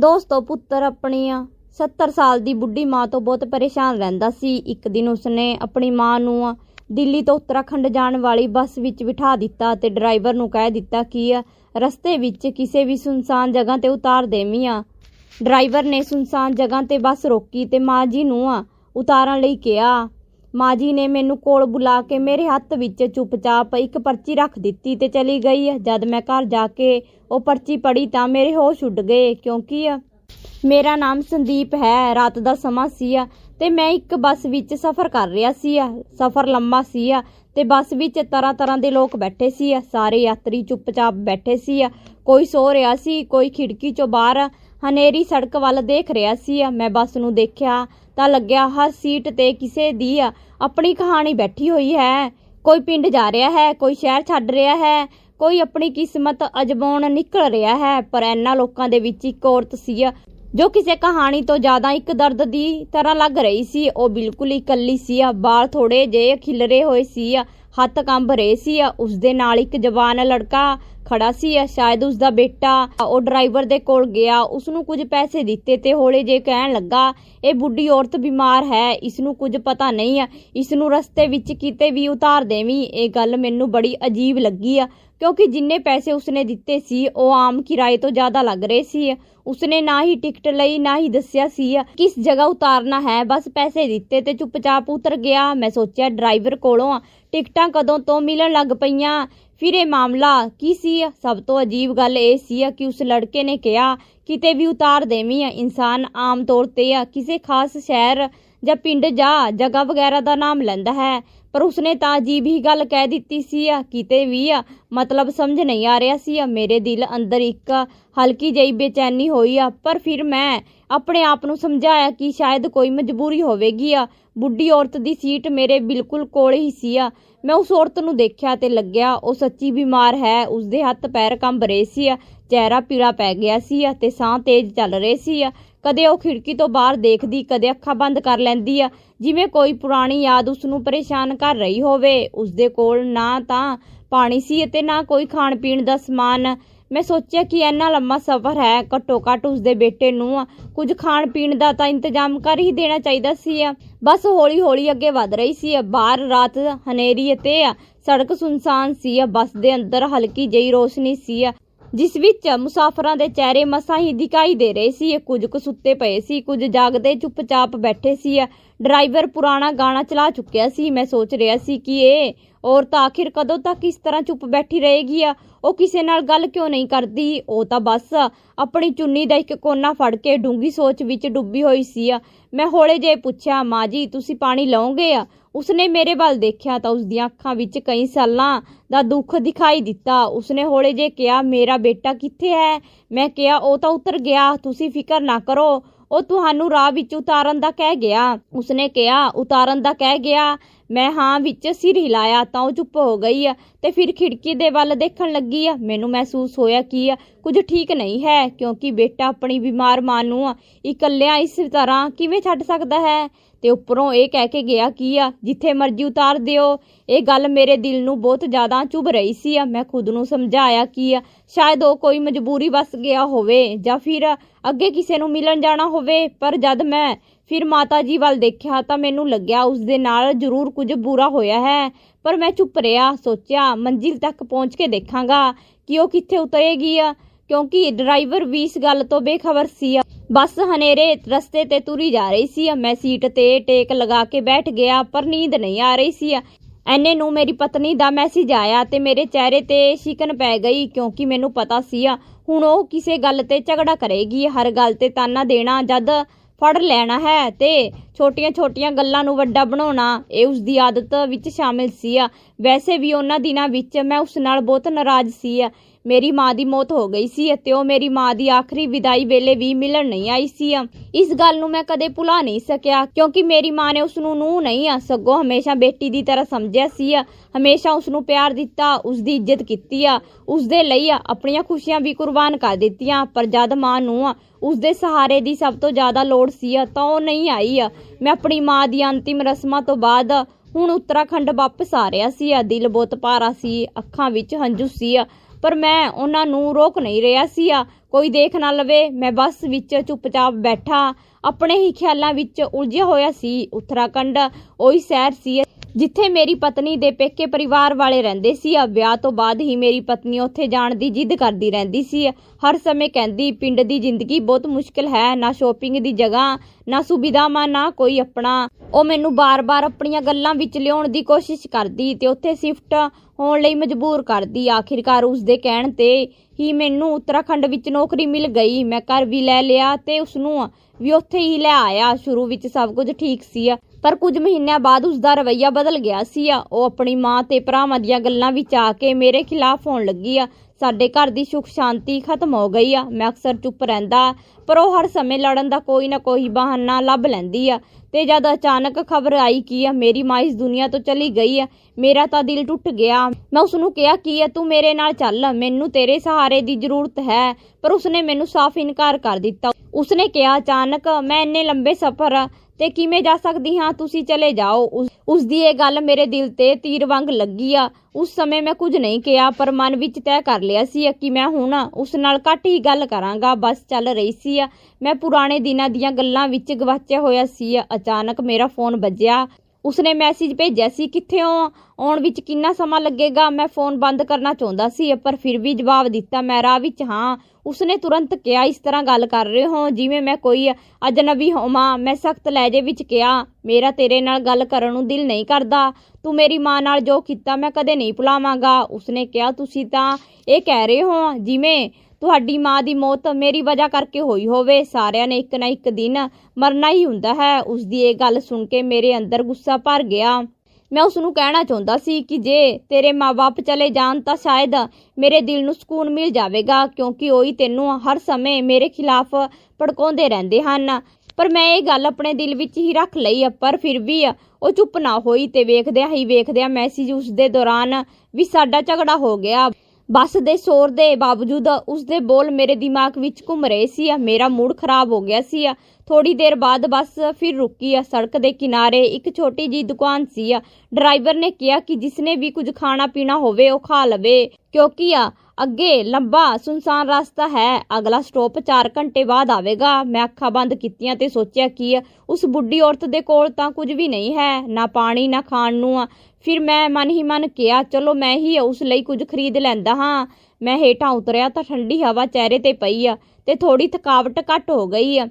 ਦੋਸਤੋ, ਪੁੱਤਰ ਆਪਣੀਆਂ 70 ਸਾਲ ਦੀ ਬੁੱਢੀ ਮਾਂ ਤੋਂ ਬਹੁਤ ਪਰੇਸ਼ਾਨ ਰਹਿੰਦਾ ਸੀ। ਇੱਕ ਦਿਨ ਉਸਨੇ ਆਪਣੀ ਮਾਂ ਨੂੰ ਦਿੱਲੀ ਤੋਂ ਉੱਤਰਾਖੰਡ ਜਾਣ ਵਾਲੀ ਬੱਸ ਵਿੱਚ ਬਿਠਾ ਦਿੱਤਾ ਤੇ ਡਰਾਈਵਰ ਨੂੰ ਕਹਿ ਦਿੱਤਾ ਕਿ ਰਸਤੇ ਵਿੱਚ ਕਿਸੇ ਵੀ ਸੁਨਸਾਨ ਜਗ੍ਹਾ ਤੇ ਉਤਾਰ ਦੇਵੀਂ ਡਰਾਈਵਰ ਨੇ ਸੁਨਸਾਨ ਜਗ੍ਹਾ ਤੇ ਬੱਸ ਰੋਕੀ ਤੇ ਮਾਂ ਜੀ ਨੂੰ ਉਤਾਰਨ ਲਈ ਕਿਹਾ। ਮਾਂ ਜੀ ਨੇ ਮੈਨੂੰ ਕੋਲ ਬੁਲਾ ਕੇ ਮੇਰੇ ਹੱਥ ਵਿੱਚ ਚੁੱਪਚਾਪ ਇੱਕ ਪਰਚੀ ਰੱਖ ਦਿੱਤੀ ਤੇ ਚਲੀ ਗਈ। ਜਦ ਮੈਂ ਘਰ ਜਾ ਕੇ ਉਹ ਪਰਚੀ ਪੜ੍ਹੀ ਤਾਂ ਮੇਰੇ ਹੋਸ਼ ਉੱਡ ਗਏ। ਕਿਉਂਕਿ ਮੇਰਾ ਨਾਮ ਸੰਦੀਪ ਹੈ, ਰਾਤ ਦਾ ਸਮਾਂ ਸੀ ਤੇ ਮੈਂ ਇੱਕ ਬੱਸ ਵਿੱਚ ਸਫ਼ਰ ਕਰ ਰਿਹਾ ਸੀ ਸਫ਼ਰ ਲੰਮਾ ਸੀ ਤੇ ਬੱਸ ਵਿੱਚ ਤਰ੍ਹਾਂ ਤਰ੍ਹਾਂ ਦੇ ਲੋਕ ਬੈਠੇ ਸੀ ਸਾਰੇ ਯਾਤਰੀ ਚੁੱਪਚਾਪ ਬੈਠੇ ਸੀ ਕੋਈ ਸੋ ਰਿਹਾ ਸੀ, ਕੋਈ ਖਿੜਕੀ ਚੋਂ ਬਾਹਰ ਹਨੇਰੀ ਸੜਕ ਵੱਲ ਦੇਖ ਰਿਹਾ ਸੀ। ਮੈਂ ਬੱਸ ਨੂੰ ਦੇਖਿਆ ਤਾਂ ਲੱਗਿਆ ਹਰ ਸੀਟ ਤੇ ਕਿਸੇ ਦੀ ਆਪਣੀ ਕਹਾਣੀ ਬੈਠੀ ਹੋਈ ਹੈ। ਕੋਈ ਪਿੰਡ ਜਾ ਰਿਹਾ ਹੈ, ਕੋਈ ਸ਼ਹਿਰ ਛੱਡ ਰਿਹਾ ਹੈ, ਕੋਈ ਆਪਣੀ ਕਿਸਮਤ ਅਜਮਾਉਣ ਨਿਕਲ ਰਿਹਾ ਹੈ, ਪਰ ਇਹਨਾਂ ਲੋਕਾਂ ਦੇ ਵਿੱਚ ਇੱਕ ਔਰਤ ਸੀ, ਜੋ ਕਿਸੇ ਕਹਾਣੀ ਤੋਂ ਜ਼ਿਆਦਾ ਇੱਕ ਦਰਦ ਦੀ ਤਰ੍ਹਾਂ ਲੱਗ ਰਹੀ ਸੀ। ਉਹ ਬਿਲਕੁਲ ਇਕੱਲੀ ਸੀ, ਬਾਲ ਥੋੜੇ ਜਿਹੇ ਖਿਲਰੇ ਹੋਏ ਸੀ। ਹੱਥ ਕੰਬ ਰਹੇ ਸੀ। ਉਸ ਦੇ ਨਾਲ ਇੱਕ ਜਵਾਨ ਲੜਕਾ ਖੜਾ ਸੀ। ਸ਼ਾਇਦ ਉਸ ਦਾ ਬੇਟਾ ਉਹ ਡਰਾਈਵਰ ਦੇ ਕੋਲ ਗਿਆ। ਉਸ ਨੂੰ ਕੁਝ ਪੈਸੇ ਦਿੱਤੇ ਤੇ ਹੌਲੇ ਜੇ ਕਹਿਣ ਲੱਗਾ, ਇਹ ਬੁੱਢੀ ਔਰਤ ਬਿਮਾਰ ਹੈ ਇਸ ਨੂੰ ਕੁਝ ਪਤਾ ਨਹੀਂ ਆ। ਇਸ ਨੂੰ ਰਸਤੇ ਵਿੱਚ ਕਿਤੇ ਵੀ ਉਤਾਰ ਦੇਵੀਂ। ਇਹ ਗੱਲ ਮੈਨੂੰ ਬੜੀ ਅਜੀਬ ਲੱਗੀ ਆ। ਕਿਉਂਕਿ ਜਿੰਨੇ ਪੈਸੇ ਉਸਨੇ ਦਿੱਤੇ ਸੀ, ਉਹ ਆਮ ਕਿਰਾਏ ਤੋਂ ਜ਼ਿਆਦਾ ਲੱਗ ਰਹੇ ਸੀ। ਉਸਨੇ ਨਾ ਹੀ ਟਿਕਟ ਲਈ, ਨਾ ਹੀ ਦੱਸਿਆ ਸੀ ਕਿਸ ਜਗ੍ਹਾ ਉਤਾਰਨਾ ਹੈ। ਬਸ ਪੈਸੇ ਦਿੱਤੇ ਤੇ ਚੁੱਪਚਾਪ ਉਤਰ ਗਿਆ। ਮੈਂ ਸੋਚਿਆ, ਡਰਾਈਵਰ ਕੋਲੋਂ ਟਿਕਟਾਂ ਕਦੋਂ ਤੋਂ ਮਿਲਣ ਲੱਗ ਪਈਆਂ? ਫਿਰ ਇਹ ਮਾਮਲਾ ਕੀ ਸੀ? ਸਭ ਤੋਂ ਅਜੀਬ ਗੱਲ ਇਹ ਸੀ ਕਿ ਉਸ ਲੜਕੇ ਨੇ ਕਿਹਾ, ਕਿਤੇ ਵੀ ਉਤਾਰ ਦੇਵੀਂ ਇਨਸਾਨ ਆਮ ਤੌਰ ਤੇ ਕਿਸੇ ਖਾਸ ਸ਼ਹਿਰ ਜਾਂ ਪਿੰਡ ਜਾਂ ਜਗ੍ਹਾ ਵਗੈਰਾ ਦਾ ਨਾਮ ਲੈਂਦਾ ਹੈ। ਪਰ ਉਸਨੇ ਤਾਂ ਅਜੀਬ ਹੀ ਗੱਲ ਕਹਿ ਦਿੱਤੀ ਸੀ, ਆ, ਕਿਤੇ ਵੀ, ਆ, ਮਤਲਬ ਸਮਝ ਨਹੀਂ ਆ ਰਿਹਾ ਸੀ, ਆ, ਮੇਰੇ ਦਿਲ ਅੰਦਰ ਇੱਕ ਹਲਕੀ ਜਿਹੀ ਬੇਚੈਨੀ ਹੋਈ, ਆ, ਪਰ ਫਿਰ ਮੈਂ ਆਪਣੇ ਆਪ ਨੂੰ ਸਮਝਾਇਆ ਕਿ ਸ਼ਾਇਦ ਕੋਈ ਮਜਬੂਰੀ ਹੋਵੇਗੀ, ਆ, ਬੁੱਢੀ ਔਰਤ ਦੀ ਸੀਟ ਮੇਰੇ ਬਿਲਕੁਲ ਕੋਲ ਹੀ ਸੀ, ਆ। ਮੈਂ ਉਸ ਔਰਤ ਨੂੰ ਦੇਖਿਆ ਤੇ ਲੱਗਿਆ ਉਹ ਸੱਚੀ ਬਿਮਾਰ ਹੈ, ਉਸਦੇ ਹੱਥ ਪੈਰ ਕੰਬ ਰਹੇ ਸੀ, ਆ, ਚਿਹਰਾ ਪੀਲਾ ਪੈ ਗਿਆ ਸੀ, ਆ, ਤੇ ਸਾਹ ਤੇਜ਼ ਚੱਲ ਰਹੇ ਸੀ, ਆ ਕਦੇ ਉਹ ਖਿੜਕੀ ਤੋਂ ਬਾਹਰ ਦੇਖਦੀ, ਕਦੇ ਅੱਖਾਂ ਬੰਦ ਕਰ ਲੈਂਦੀ ਆ। ਜਿਵੇਂ ਕੋਈ ਪੁਰਾਣੀ ਯਾਦ ਉਸ ਨੂੰ ਪਰੇਸ਼ਾਨ ਕਰ ਰਹੀ ਹੋਵੇ ਉਸ ਦੇ ਕੋਲ ਨਾ ਤਾਂ ਪਾਣੀ ਸੀ ਅਤੇ ਨਾ ਕੋਈ ਖਾਣ ਪੀਣ ਦਾ ਸਮਾਨ। ਮੈਂ ਸੋਚਿਆ ਕਿ ਇੰਨਾ ਲੰਮਾ ਸਫ਼ਰ ਹੈ ਘੱਟੋ ਘੱਟ ਉਸਦੇ ਬੇਟੇ ਨੂੰ ਕੁਝ ਖਾਣ ਪੀਣ ਦਾ ਤਾਂ ਇੰਤਜ਼ਾਮ ਕਰ ਹੀ ਦੇਣਾ ਚਾਹੀਦਾ ਸੀ ਬਸ ਹੌਲੀ ਹੌਲੀ ਅੱਗੇ ਵਧ ਰਹੀ ਸੀ ਬਾਹਰ ਰਾਤ ਹਨੇਰੀ ਅਤੇ ਸੜਕ ਸੁਨਸਾਨ ਸੀ ਬੱਸ ਦੇ ਅੰਦਰ ਹਲਕੀ ਜਿਹੀ ਰੋਸ਼ਨੀ ਸੀ ਜਿਸ ਵਿੱਚ ਮੁਸਾਫਰਾਂ ਦੇ ਚਿਹਰੇ ਮਸਾਂ ਹੀ ਦਿਖਾਈ ਦੇ ਰਹੇ ਸੀ। ਕੁਝ ਕੁ ਸੁੱਤੇ ਪਏ ਸੀ, ਕੁਝ ਜਾਗਦੇ ਚੁੱਪਚਾਪ ਬੈਠੇ ਸੀ। ਡਰਾਈਵਰ ਪੁਰਾਣਾ ਗਾਣਾ ਚਲਾ ਚੁੱਕਿਆ ਸੀ। ਮੈਂ ਸੋਚ ਰਿਹਾ ਸੀ ਕਿ ਇਹ ਔਰਤ ਆਖਿਰ ਕਦੋਂ ਤੱਕ ਇਸ ਤਰ੍ਹਾਂ ਚੁੱਪ ਬੈਠੀ ਰਹੇਗੀ? ਆ ਉਹ ਕਿਸੇ ਨਾਲ ਗੱਲ ਕਿਉਂ ਨਹੀਂ ਕਰਦੀ? ਉਹ ਤਾਂ ਬਸ ਆਪਣੀ ਚੁੰਨੀ ਦਾ ਇੱਕ ਕੋਨਾ ਫੜ ਕੇ ਡੂੰਗੀ ਸੋਚ ਵਿੱਚ ਡੁੱਬੀ ਹੋਈ ਸੀ। ਮੈਂ ਹੌਲੇ ਜੇ ਪੁੱਛਿਆ, ਮਾਂ ਜੀ, ਤੁਸੀਂ ਪਾਣੀ ਲਓਗੇ? ਆ ਉਸਨੇ ਮੇਰੇ ਵੱਲ ਦੇਖਿਆ ਤਾਂ ਉਸ ਦੀਆਂ ਅੱਖਾਂ ਵਿੱਚ ਕਈ ਸਾਲਾਂ ਦਾ ਦੁੱਖ ਦਿਖਾਈ ਦਿੱਤਾ। ਉਸਨੇ ਹੌਲੇ ਜੇ ਕਿਹਾ, ਮੇਰਾ ਬੇਟਾ ਕਿੱਥੇ ਹੈ? ਮੈਂ ਕਿਹਾ, ਉਹ ਤਾਂ ਉਤਰ ਗਿਆ। ਤੁਸੀਂ ਫਿਕਰ ਨਾ ਕਰੋ। ਉਹ ਤੁਹਾਨੂੰ ਰਾਹ ਵਿੱਚ ਉਤਾਰਨ ਦਾ ਕਹਿ ਗਿਆ। ਉਸਨੇ ਕਿਹਾ, ਉਤਾਰਨ ਦਾ ਕਹਿ ਗਿਆ, ਮੈਂ ਹਾਂ ਵਿੱਚ ਸਿਰ ਹਿਲਾਇਆ ਤਾਂ ਉਹ ਚੁੱਪ ਹੋ ਗਈ ਆ ਤੇ ਫਿਰ ਖਿੜਕੀ ਦੇ ਵੱਲ ਦੇਖਣ ਲੱਗੀ ਆ। ਮੈਨੂੰ ਮਹਿਸੂਸ ਹੋਇਆ ਕਿ ਕੁਝ ਠੀਕ ਨਹੀਂ ਹੈ, ਕਿਉਂਕਿ ਬੇਟਾ ਆਪਣੀ ਬਿਮਾਰ ਮਾਂ ਨੂੰ ਇਕੱਲਿਆਂ ਇਸ ਤਰ੍ਹਾਂ ਕਿਵੇਂ ਛੱਡ ਸਕਦਾ ਹੈ? ਤੇ ਉੱਪਰੋਂ ਇਹ ਕਹਿ ਕੇ ਗਿਆ, ਕੀ ਆ? ਜਿੱਥੇ ਮਰਜ਼ੀ ਉਤਾਰ ਦਿਓ। ਇਹ ਗੱਲ ਮੇਰੇ ਦਿਲ ਨੂੰ ਬਹੁਤ ਜ਼ਿਆਦਾ ਚੁਭ ਰਹੀ ਸੀ ਆ। ਮੈਂ ਖੁਦ ਨੂੰ ਸਮਝਾਇਆ ਕੀ ਆ, ਸ਼ਾਇਦ ਉਹ ਕੋਈ ਮਜਬੂਰੀ ਵਸ ਗਿਆ ਹੋਵੇ ਜਾਂ ਫਿਰ ਅੱਗੇ ਕਿਸੇ ਨੂੰ ਮਿਲਣ ਜਾਣਾ ਹੋਵੇ। ਪਰ ਜਦ ਮੈਂ ਫਿਰ ਮਾਤਾ ਜੀ ਵੱਲ ਦੇਖਿਆ ਤਾਂ ਮੈਨੂੰ ਲੱਗਿਆ ਉਸ ਦੇ ਨਾਲ ਜ਼ਰੂਰ ਕੁਝ ਬੁਰਾ ਹੋਇਆ ਹੈ। ਪਰ ਮੈਂ ਚੁੱਪ ਰਿਹਾ, ਸੋਚਿਆ, ਮੰਜ਼ਿਲ ਤੱਕ ਪਹੁੰਚ ਕੇ ਦੇਖਾਂਗਾ ਕਿ ਉਹ ਕਿੱਥੇ ਉਤਰੇਗੀ ਆ, ਕਿਉਂਕਿ ਡਰਾਈਵਰ ਵੀ ਇਸ ਗੱਲ ਤੋਂ ਬੇਖਬਰ ਸੀ ਬੱਸ ਹਨੇਰੇ ਰਸਤੇ ਤੇ ਤੁਰੀ ਜਾ ਰਹੀ ਸੀ। ਮੈਂ ਸੀਟ ਤੇ ਟੇਕ ਲਗਾ ਕੇ ਬੈਠ ਗਿਆ, ਪਰ ਨੀਂਦ ਨਹੀਂ ਆ ਰਹੀ ਸੀ। ਐਨੇ ਨੂੰ ਮੇਰੀ ਪਤਨੀ ਦਾ ਮੈਸੇਜ ਆਇਆ ਤੇ ਮੇਰੇ ਚਿਹਰੇ ਤੇ ਸ਼ਿਕਨ ਪੈ ਗਈ, ਕਿਉਂਕਿ ਮੈਨੂੰ ਪਤਾ ਸੀ, ਹੁਣ ਉਹ ਕਿਸੇ ਗੱਲ ਤੇ ਝਗੜਾ ਕਰੇਗੀ। ਹਰ ਗੱਲ ਤੇ ਤਾਨਾ ਦੇਣਾ ਜਦ ਫੜ ਲੈਣਾ ਹੈ ਤੇ ਛੋਟੀਆਂ-ਛੋਟੀਆਂ ਗੱਲਾਂ ਨੂੰ ਵੱਡਾ ਬਣਾਉਣਾ, ਇਹ ਉਸ ਦੀ ਆਦਤ ਵਿੱਚ ਸ਼ਾਮਿਲ ਸੀ। ਵੈਸੇ ਵੀ ਉਹਨਾਂ ਦਿਨਾਂ ਵਿੱਚ ਮੈਂ ਉਸ ਨਾਲ ਬਹੁਤ ਨਾਰਾਜ਼ ਸੀ। ਮੇਰੀ ਮਾਂ ਦੀ ਮੌਤ ਹੋ ਗਈ ਸੀ ਅਤੇ ਉਹ ਮੇਰੀ ਮਾਂ ਦੀ ਆਖਰੀ ਵਿਦਾਈ ਵੇਲੇ ਵੀ ਮਿਲਣ ਨਹੀਂ ਆਈ ਸੀ। ਇਸ ਗੱਲ ਨੂੰ ਮੈਂ ਕਦੇ ਭੁਲਾ ਨਹੀਂ ਸਕਿਆ, ਕਿਉਂਕਿ ਮੇਰੀ ਮਾਂ ਨੇ ਉਸ ਨੂੰ ਨੂੰ ਨਹੀਂ ਆ ਸਗੋਂ ਹਮੇਸ਼ਾ ਬੇਟੀ ਦੀ ਤਰ੍ਹਾਂ ਸਮਝਿਆ ਸੀ। ਹਮੇਸ਼ਾ ਉਸ ਨੂੰ ਪਿਆਰ ਦਿੱਤਾ ਉਸ ਦੀ ਇੱਜ਼ਤ ਕੀਤੀ ਆ ਉਸ ਦੇ ਲਈ ਆਪਣੀਆਂ ਖੁਸ਼ੀਆਂ ਵੀ ਕੁਰਬਾਨ ਕਰ ਦਿੱਤੀਆਂ, ਪਰ ਜਦ ਮਾਂ ਨੂੰ ਉਸ ਦੇ ਸਹਾਰੇ ਦੀ ਸਭ ਤੋਂ ਜ਼ਿਆਦਾ ਲੋੜ ਸੀ ਤਾਂ ਉਹ ਨਹੀਂ ਆਈ। ਮੈਂ ਆਪਣੀ ਮਾਂ ਦੀ ਅੰਤਿਮ ਰਸਮਾਂ ਤੋਂ ਬਾਅਦ ਹੁਣ ਉੱਤਰਾਖੰਡ ਵਾਪਸ ਆ ਰਿਹਾ ਸੀ। ਦਿਲ ਬਹੁਤ ਭਾਰਾ ਸੀ, ਅੱਖਾਂ ਵਿੱਚ ਹੰਝੂ ਸੀ। ਪਰ ਮੈਂ ਉਹਨਾਂ ਨੂੰ ਰੋਕ ਨਹੀਂ ਰਿਹਾ ਸੀ ਕੋਈ ਦੇਖ ਨਾ ਲਵੇ, ਮੈਂ ਬੱਸ ਵਿੱਚ ਚੁੱਪਚਾਪ ਬੈਠਾ। ਆਪਣੇ ਹੀ ਖਿਆਲਾਂ ਵਿੱਚ ਉਲਝਿਆ ਹੋਇਆ ਸੀ ਉੱਤਰਾਖੰਡ। ਉਹੀ ਸ਼ਹਿਰ ਸੀ ਜਿੱਥੇ ਮੇਰੀ ਪਤਨੀ ਦੇ ਪੇਕੇ ਪਰਿਵਾਰ ਵਾਲੇ ਰਹਿੰਦੇ ਸੀ, ਆ ਵਿਆਹ ਤੋਂ ਬਾਅਦ ਹੀ ਮੇਰੀ ਪਤਨੀ ਉੱਥੇ ਜਾਣ ਦੀ ਜਿੱਦ ਕਰਦੀ ਰਹਿੰਦੀ ਸੀ। ਹਰ ਸਮੇਂ ਕਹਿੰਦੀ, ਪਿੰਡ ਦੀ ਜ਼ਿੰਦਗੀ ਬਹੁਤ ਮੁਸ਼ਕਲ ਹੈ, ਨਾ ਸ਼ੋਪਿੰਗ ਦੀ ਜਗ੍ਹਾ, ਨਾ ਸੁਵਿਧਾਵਾਂ, ਨਾ ਕੋਈ ਆਪਣਾ। ਉਹ ਮੈਨੂੰ ਬਾਰ-ਬਾਰ ਆਪਣੀਆਂ ਗੱਲਾਂ ਵਿੱਚ ਲਿਆਉਣ ਦੀ ਕੋਸ਼ਿਸ਼ ਕਰਦੀ ਤੇ ਉੱਥੇ ਸ਼ਿਫਟ ਹੋਣ ਲਈ ਮਜਬੂਰ ਕਰਦੀ। ਆਖਿਰਕਾਰ ਉਸ ਦੇ ਕਹਿਣ ਤੇ ਹੀ ਮੈਨੂੰ ਉੱਤਰਾਖੰਡ ਵਿੱਚ ਨੌਕਰੀ ਮਿਲ ਗਈ। ਮੈਂ ਘਰ ਵੀ ਲੈ ਲਿਆ ਤੇ ਉਸ ਨੂੰ ਵੀ ਉੱਥੇ ਹੀ ਲੈ ਆਇਆ। ਸ਼ੁਰੂ ਵਿੱਚ ਸਭ ਕੁਝ ਠੀਕ ਸੀ। ਪਰ ਕੁਝ ਮਹੀਨਿਆਂ ਬਾਅਦ ਉਸ ਦਾ ਰਵੱਈਆ ਬਦਲ ਗਿਆ ਸੀ ਆ। ਉਹ ਆਪਣੀ ਮਾਂ ਤੇ ਭਰਾਵਾਂ ਦੀਆਂ ਗੱਲਾਂ ਵਿੱਚ ਆ ਕੇ ਮੇਰੇ ਖਿਲਾਫ ਹੋਣ ਲੱਗੀ ਆ। ਸਾਡੇ ਘਰ ਦੀ ਸੁਖ ਸ਼ਾਂਤੀ ਖਤਮ ਹੋ ਗਈ ਆ। ਮੈਂ ਅਕਸਰ ਚੁੱਪ ਰਹਿੰਦਾ ਪਰ ਉਹ ਹਰ ਸਮੇਂ ਲੜਨ ਦਾ ਕੋਈ ਨਾ ਕੋਈ ਬਹਾਨਾ ਲੱਭ ਲੈਂਦੀ ਆ। ਤੇ ਜਦ ਅਚਾਨਕ ਖਬਰ ਆਈ ਕਿ ਆ ਮੇਰੀ ਮਾਂ ਇਸ ਦੁਨੀਆ ਤੋਂ ਚਲੀ ਗਈ ਆ, ਮੇਰਾ ਤਾਂ ਦਿਲ ਟੁੱਟ ਗਿਆ। ਮੈਂ ਉਸ ਨੂੰ ਕਿਹਾ ਕਿ ਆ ਤੂੰ ਮੇਰੇ ਨਾਲ ਚੱਲ, ਮੈਨੂੰ ਤੇਰੇ ਸਹਾਰੇ ਦੀ ਜ਼ਰੂਰਤ ਹੈ, ਪਰ ਉਸਨੇ ਮੈਨੂੰ ਸਾਫ਼ ਇਨਕਾਰ ਕਰ ਦਿੱਤਾ। ਉਸਨੇ ਕਿਹਾ, ਅਚਾਨਕ ਮੈਂ ਇੰਨੇ ਲੰਬੇ ਸਫ਼ਰ ਤੇ ਕਿਵੇਂ ਜਾ ਸਕਦੀ ਹਾਂ? ਤੁਸੀਂ ਚਲੇ ਜਾਓ। ਉਸ ਦੀ ਇਹ ਗੱਲ ਮੇਰੇ ਦਿਲ ਤੇ ਤੀਰ ਵਾਂਗ ਲੱਗੀ ਆ। ਉਸ ਸਮੇਂ ਮੈਂ ਕੁਝ ਨਹੀਂ ਕਿਹਾ, ਪਰ ਮਨ ਵਿੱਚ ਤੈਅ ਕਰ ਲਿਆ ਸੀ ਕਿ ਮੈਂ ਹੁਣ ਉਸ ਨਾਲ ਘੱਟ ਹੀ ਗੱਲ ਕਰਾਂਗਾ। ਬਸ ਚੱਲ ਰਹੀ ਸੀ ਮੈਂ ਪੁਰਾਣੇ ਦਿਨਾਂ ਦੀਆਂ ਗੱਲਾਂ ਵਿੱਚ ਗਵਾਚਿਆ ਹੋਇਆ ਸੀ ਅਚਾਨਕ ਮੇਰਾ ਫੋਨ ਵੱਜਿਆ। ਉਸਨੇ ਮੈਸੇਜ ਭੇਜਿਆ ਸੀ, ਕਿੱਥੇ ਹੋ? ਆਉਣ ਵਿੱਚ ਕਿੰਨਾ ਸਮਾਂ ਲੱਗੇਗਾ? ਮੈਂ ਫੋਨ ਬੰਦ ਕਰਨਾ ਚਾਹੁੰਦਾ ਸੀ, ਪਰ ਫਿਰ ਵੀ ਜਵਾਬ ਦਿੱਤਾ, ਮੈਂ ਰਾਹ ਵਿੱਚ ਹਾਂ। ਉਸਨੇ ਤੁਰੰਤ ਕਿਹਾ, ਇਸ ਤਰ੍ਹਾਂ ਗੱਲ ਕਰ ਰਹੇ ਹੋ, ਜਿਵੇਂ ਮੈਂ ਕੋਈ ਅਜਨਬੀ ਹੋਵਾਂ, ਮੈਂ ਸਖਤ ਲਹਿਜੇ ਵਿੱਚ ਕਿਹਾ, ਮੇਰਾ ਤੇਰੇ ਨਾਲ ਗੱਲ ਕਰਨ ਨੂੰ ਦਿਲ ਨਹੀਂ ਕਰਦਾ, ਤੂੰ ਮੇਰੀ ਮਾਂ ਨਾਲ ਜੋ ਕੀਤਾ ਮੈਂ ਕਦੇ ਨਹੀਂ ਭੁਲਾਵਾਂਗਾ। ਉਸਨੇ ਕਿਹਾ, ਤੁਸੀਂ ਤਾਂ ਇਹ ਕਹਿ ਰਹੇ ਹੋ, ਜਿਵੇਂ ਤੁਹਾਡੀ ਮਾਂ ਦੀ ਮੌਤ ਮੇਰੀ ਵਜ੍ਹਾ ਕਰਕੇ ਹੋਈ ਹੋਵੇ, ਸਾਰਿਆਂ ਨੇ ਇੱਕ ਨਾ ਇੱਕ ਦਿਨ ਮਰਨਾ ਹੀ ਹੁੰਦਾ ਹੈ। ਉਸ ਦੀ ਇਹ ਗੱਲ ਸੁਣ ਕੇ ਮੇਰੇ ਅੰਦਰ ਗੁੱਸਾ ਭਰ ਗਿਆ। ਮੈਂ ਉਸ ਨੂੰ ਕਹਿਣਾ ਚਾਹੁੰਦਾ ਸੀ ਕਿ ਜੇ ਤੇਰੇ ਮਾਪੇ ਚਲੇ ਜਾਣ ਤਾਂ ਸ਼ਾਇਦ ਮੇਰੇ ਦਿਲ ਨੂੰ ਸਕੂਨ ਮਿਲ ਜਾਵੇਗਾ, ਕਿਉਂਕਿ ਉਹੀ ਤੈਨੂੰ ਹਰ ਸਮੇਂ ਮੇਰੇ ਖਿਲਾਫ ਭੜਕਾਉਂਦੇ ਰਹਿੰਦੇ ਹਨ। ਪਰ ਮੈਂ ਇਹ ਗੱਲ ਆਪਣੇ ਦਿਲ ਵਿੱਚ ਹੀ ਰੱਖ ਲਈ, ਪਰ ਫਿਰ ਵੀ ਉਹ ਚੁੱਪ ਨਾ ਹੋਈ ਤੇ ਵੇਖਦਿਆਂ ਹੀ ਵੇਖਦਿਆਂ ਮੈਸੇਜ ਉਸ ਦੇ ਦੌਰਾਨ ਵੀ ਸਾਡਾ ਝਗੜਾ ਹੋ ਗਿਆ। ਬੱਸ ਦੇ ਸ਼ੋਰ ਦੇ ਬਾਵਜੂਦ ਉਸ ਦੇ ਬੋਲ ਮੇਰੇ ਦਿਮਾਗ ਵਿੱਚ ਘੁੰਮ ਰਹੇ ਸੀ ਮੇਰਾ ਮੂਡ ਖਰਾਬ ਹੋ ਗਿਆ ਸੀ ਥੋੜੀ ਦੇਰ ਬਾਅਦ ਬੱਸ ਫਿਰ ਰੁਕੀ ਆ। ਸੜਕ ਦੇ ਕਿਨਾਰੇ ਇੱਕ ਛੋਟੀ ਜੀ ਦੁਕਾਨ ਸੀ ਆ। ਡਰਾਈਵਰ ਨੇ ਕਿਹਾ ਕਿ ਜਿਸਨੇ ਵੀ ਕੁਝ ਖਾਣਾ ਪੀਣਾ ਹੋਵੇ, ਉਹ ਖਾ ਲਵੇ। ਕਿਉਂਕਿ ਆ, ਅੱਗੇ ਲੰਬਾ ਸੁਨਸਾਨ ਰਸਤਾ ਹੈ। ਅਗਲਾ ਸਟਾਪ 4 ਘੰਟੇ ਬਾਅਦ ਆਵੇਗਾ। ਮੈਂ ਅੱਖਾਂ ਬੰਦ ਕੀਤੀਆਂ ਤੇ ਸੋਚਿਆ ਕਿ ਉਸ ਬੁੱਢੀ ਔਰਤ ਦੇ ਕੋਲ ਤਾਂ ਕੁਝ ਵੀ ਨਹੀਂ ਹੈ, ਨਾ ਪਾਣੀ, ਨਾ ਖਾਣ ਨੂੰ ਆ। ਫਿਰ ਮੈਂ ਮਨ ਹੀ ਮਨ ਕਿਹਾ, ਚਲੋ ਮੈਂ ਹੀ ਉਸ ਲਈ ਕੁਝ ਖਰੀਦ ਲੈਂਦਾ ਹਾਂ। ਮੈਂ ਹੇਠਾਂ ਉਤਰਿਆ ਤਾਂ ਠੰਡੀ ਹਵਾ ਚਿਹਰੇ ਤੇ ਪਈ ਆ ਤੇ ਥੋੜੀ ਥਕਾਵਟ ਘੱਟ ਹੋ ਗਈ ਆ।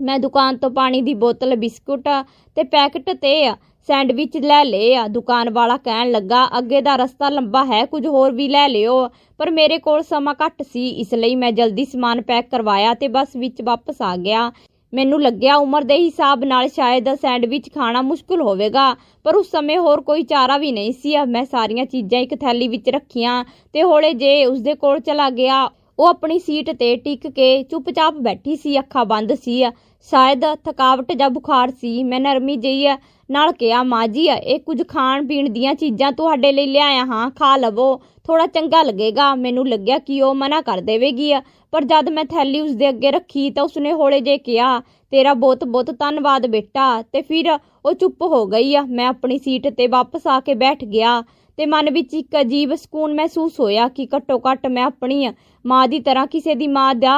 ਮੈਂ ਦੁਕਾਨ ਤੋਂ ਪਾਣੀ ਦੀ ਬੋਤਲ, ਬਿਸਕੁਟ ਤੇ ਪੈਕਟ ਤੇ ਸੈਂਡਵਿਚ ਲੈ ਲਏ ਆ। ਦੁਕਾਨ ਵਾਲਾ ਕਹਿਣ ਲੱਗਾ, ਅੱਗੇ ਦਾ ਰਸਤਾ ਲੰਬਾ ਹੈ, ਕੁਝ ਹੋਰ ਵੀ ਲੈ ਲਿਓ। ਪਰ ਮੇਰੇ ਕੋਲ ਸਮਾਂ ਘੱਟ ਸੀ, ਇਸ ਲਈ ਮੈਂ ਜਲਦੀ ਸਮਾਨ ਪੈਕ ਕਰਵਾਇਆ ਤੇ ਬੱਸ ਵਿੱਚ ਵਾਪਸ ਆ ਗਿਆ। ਮੈਨੂੰ ਲੱਗਿਆ ਉਮਰ ਦੇ ਹਿਸਾਬ ਨਾਲ ਸ਼ਾਇਦ ਸੈਂਡਵਿਚ ਖਾਣਾ ਮੁਸ਼ਕਲ ਹੋਵੇਗਾ, ਪਰ ਉਸ ਸਮੇਂ ਹੋਰ ਕੋਈ ਚਾਰਾ ਵੀ ਨਹੀਂ ਸੀ। ਮੈਂ ਸਾਰੀਆਂ ਚੀਜ਼ਾਂ ਇੱਕ ਥੈਲੀ ਵਿੱਚ ਰੱਖੀਆਂ ਤੇ ਹੌਲੇ ਜੇ ਉਸਦੇ ਕੋਲ ਚਲਾ ਗਿਆ। ਉਹ ਆਪਣੀ ਸੀਟ ਤੇ ਟਿਕ ਕੇ ਚੁੱਪਚਾਪ ਬੈਠੀ ਸੀ, ਅੱਖਾਂ ਬੰਦ ਸੀ। ਸ਼ਾਇਦ ਥਕਾਵਟ ਜਾਂ ਬੁਖਾਰ ਸੀ। ਮੈਂ ਨਰਮੀ ਜਈ ਨਾਲ ਕਿਹਾ, ਮਾਂ ਜੀ, ਇਹ ਕੁਝ ਖਾਣ ਪੀਣ ਦੀਆਂ ਚੀਜ਼ਾਂ ਤੁਹਾਡੇ ਲਈ ਲਿਆਇਆ ਹਾਂ, ਖਾ ਲਵੋ। ਥੋੜਾ ਚੰਗਾ ਲੱਗੇਗਾ। ਮੈਨੂੰ ਲੱਗਿਆ ਕਿ ਉਹ ਮਨਾ ਕਰ ਦੇਵੇਗੀ। ਪਰ ਜਦ ਮੈਂ ਥੈਲੀ ਉਸ ਦੇ ਅੱਗੇ ਰੱਖੀ ਤਾਂ ਉਸਨੇ ਹੌਲੇ ਜੇ ਕਿਹਾ, ਤੇਰਾ ਬਹੁਤ ਬਹੁਤ ਧੰਨਵਾਦ ਬੇਟਾ। ਤੇ ਫਿਰ ਉਹ ਚੁੱਪ ਹੋ ਗਈ। ਆ ਮੈਂ ਆਪਣੀ ਸੀਟ ਤੇ ਵਾਪਸ ਆ ਕੇ ਬੈਠ ਗਿਆ। ਤੇ ਮਨ ਵਿੱਚ ਇੱਕ ਅਜੀਬ ਸਕੂਨ ਮਹਿਸੂਸ ਹੋਇਆ ਕਿ ਘੱਟੋ ਘੱਟ ਮੈਂ ਆਪਣੀ ਮਾਂ ਦੀ ਤਰ੍ਹਾਂ ਕਿਸੇ ਦੀ ਮਾਂ ਦਾ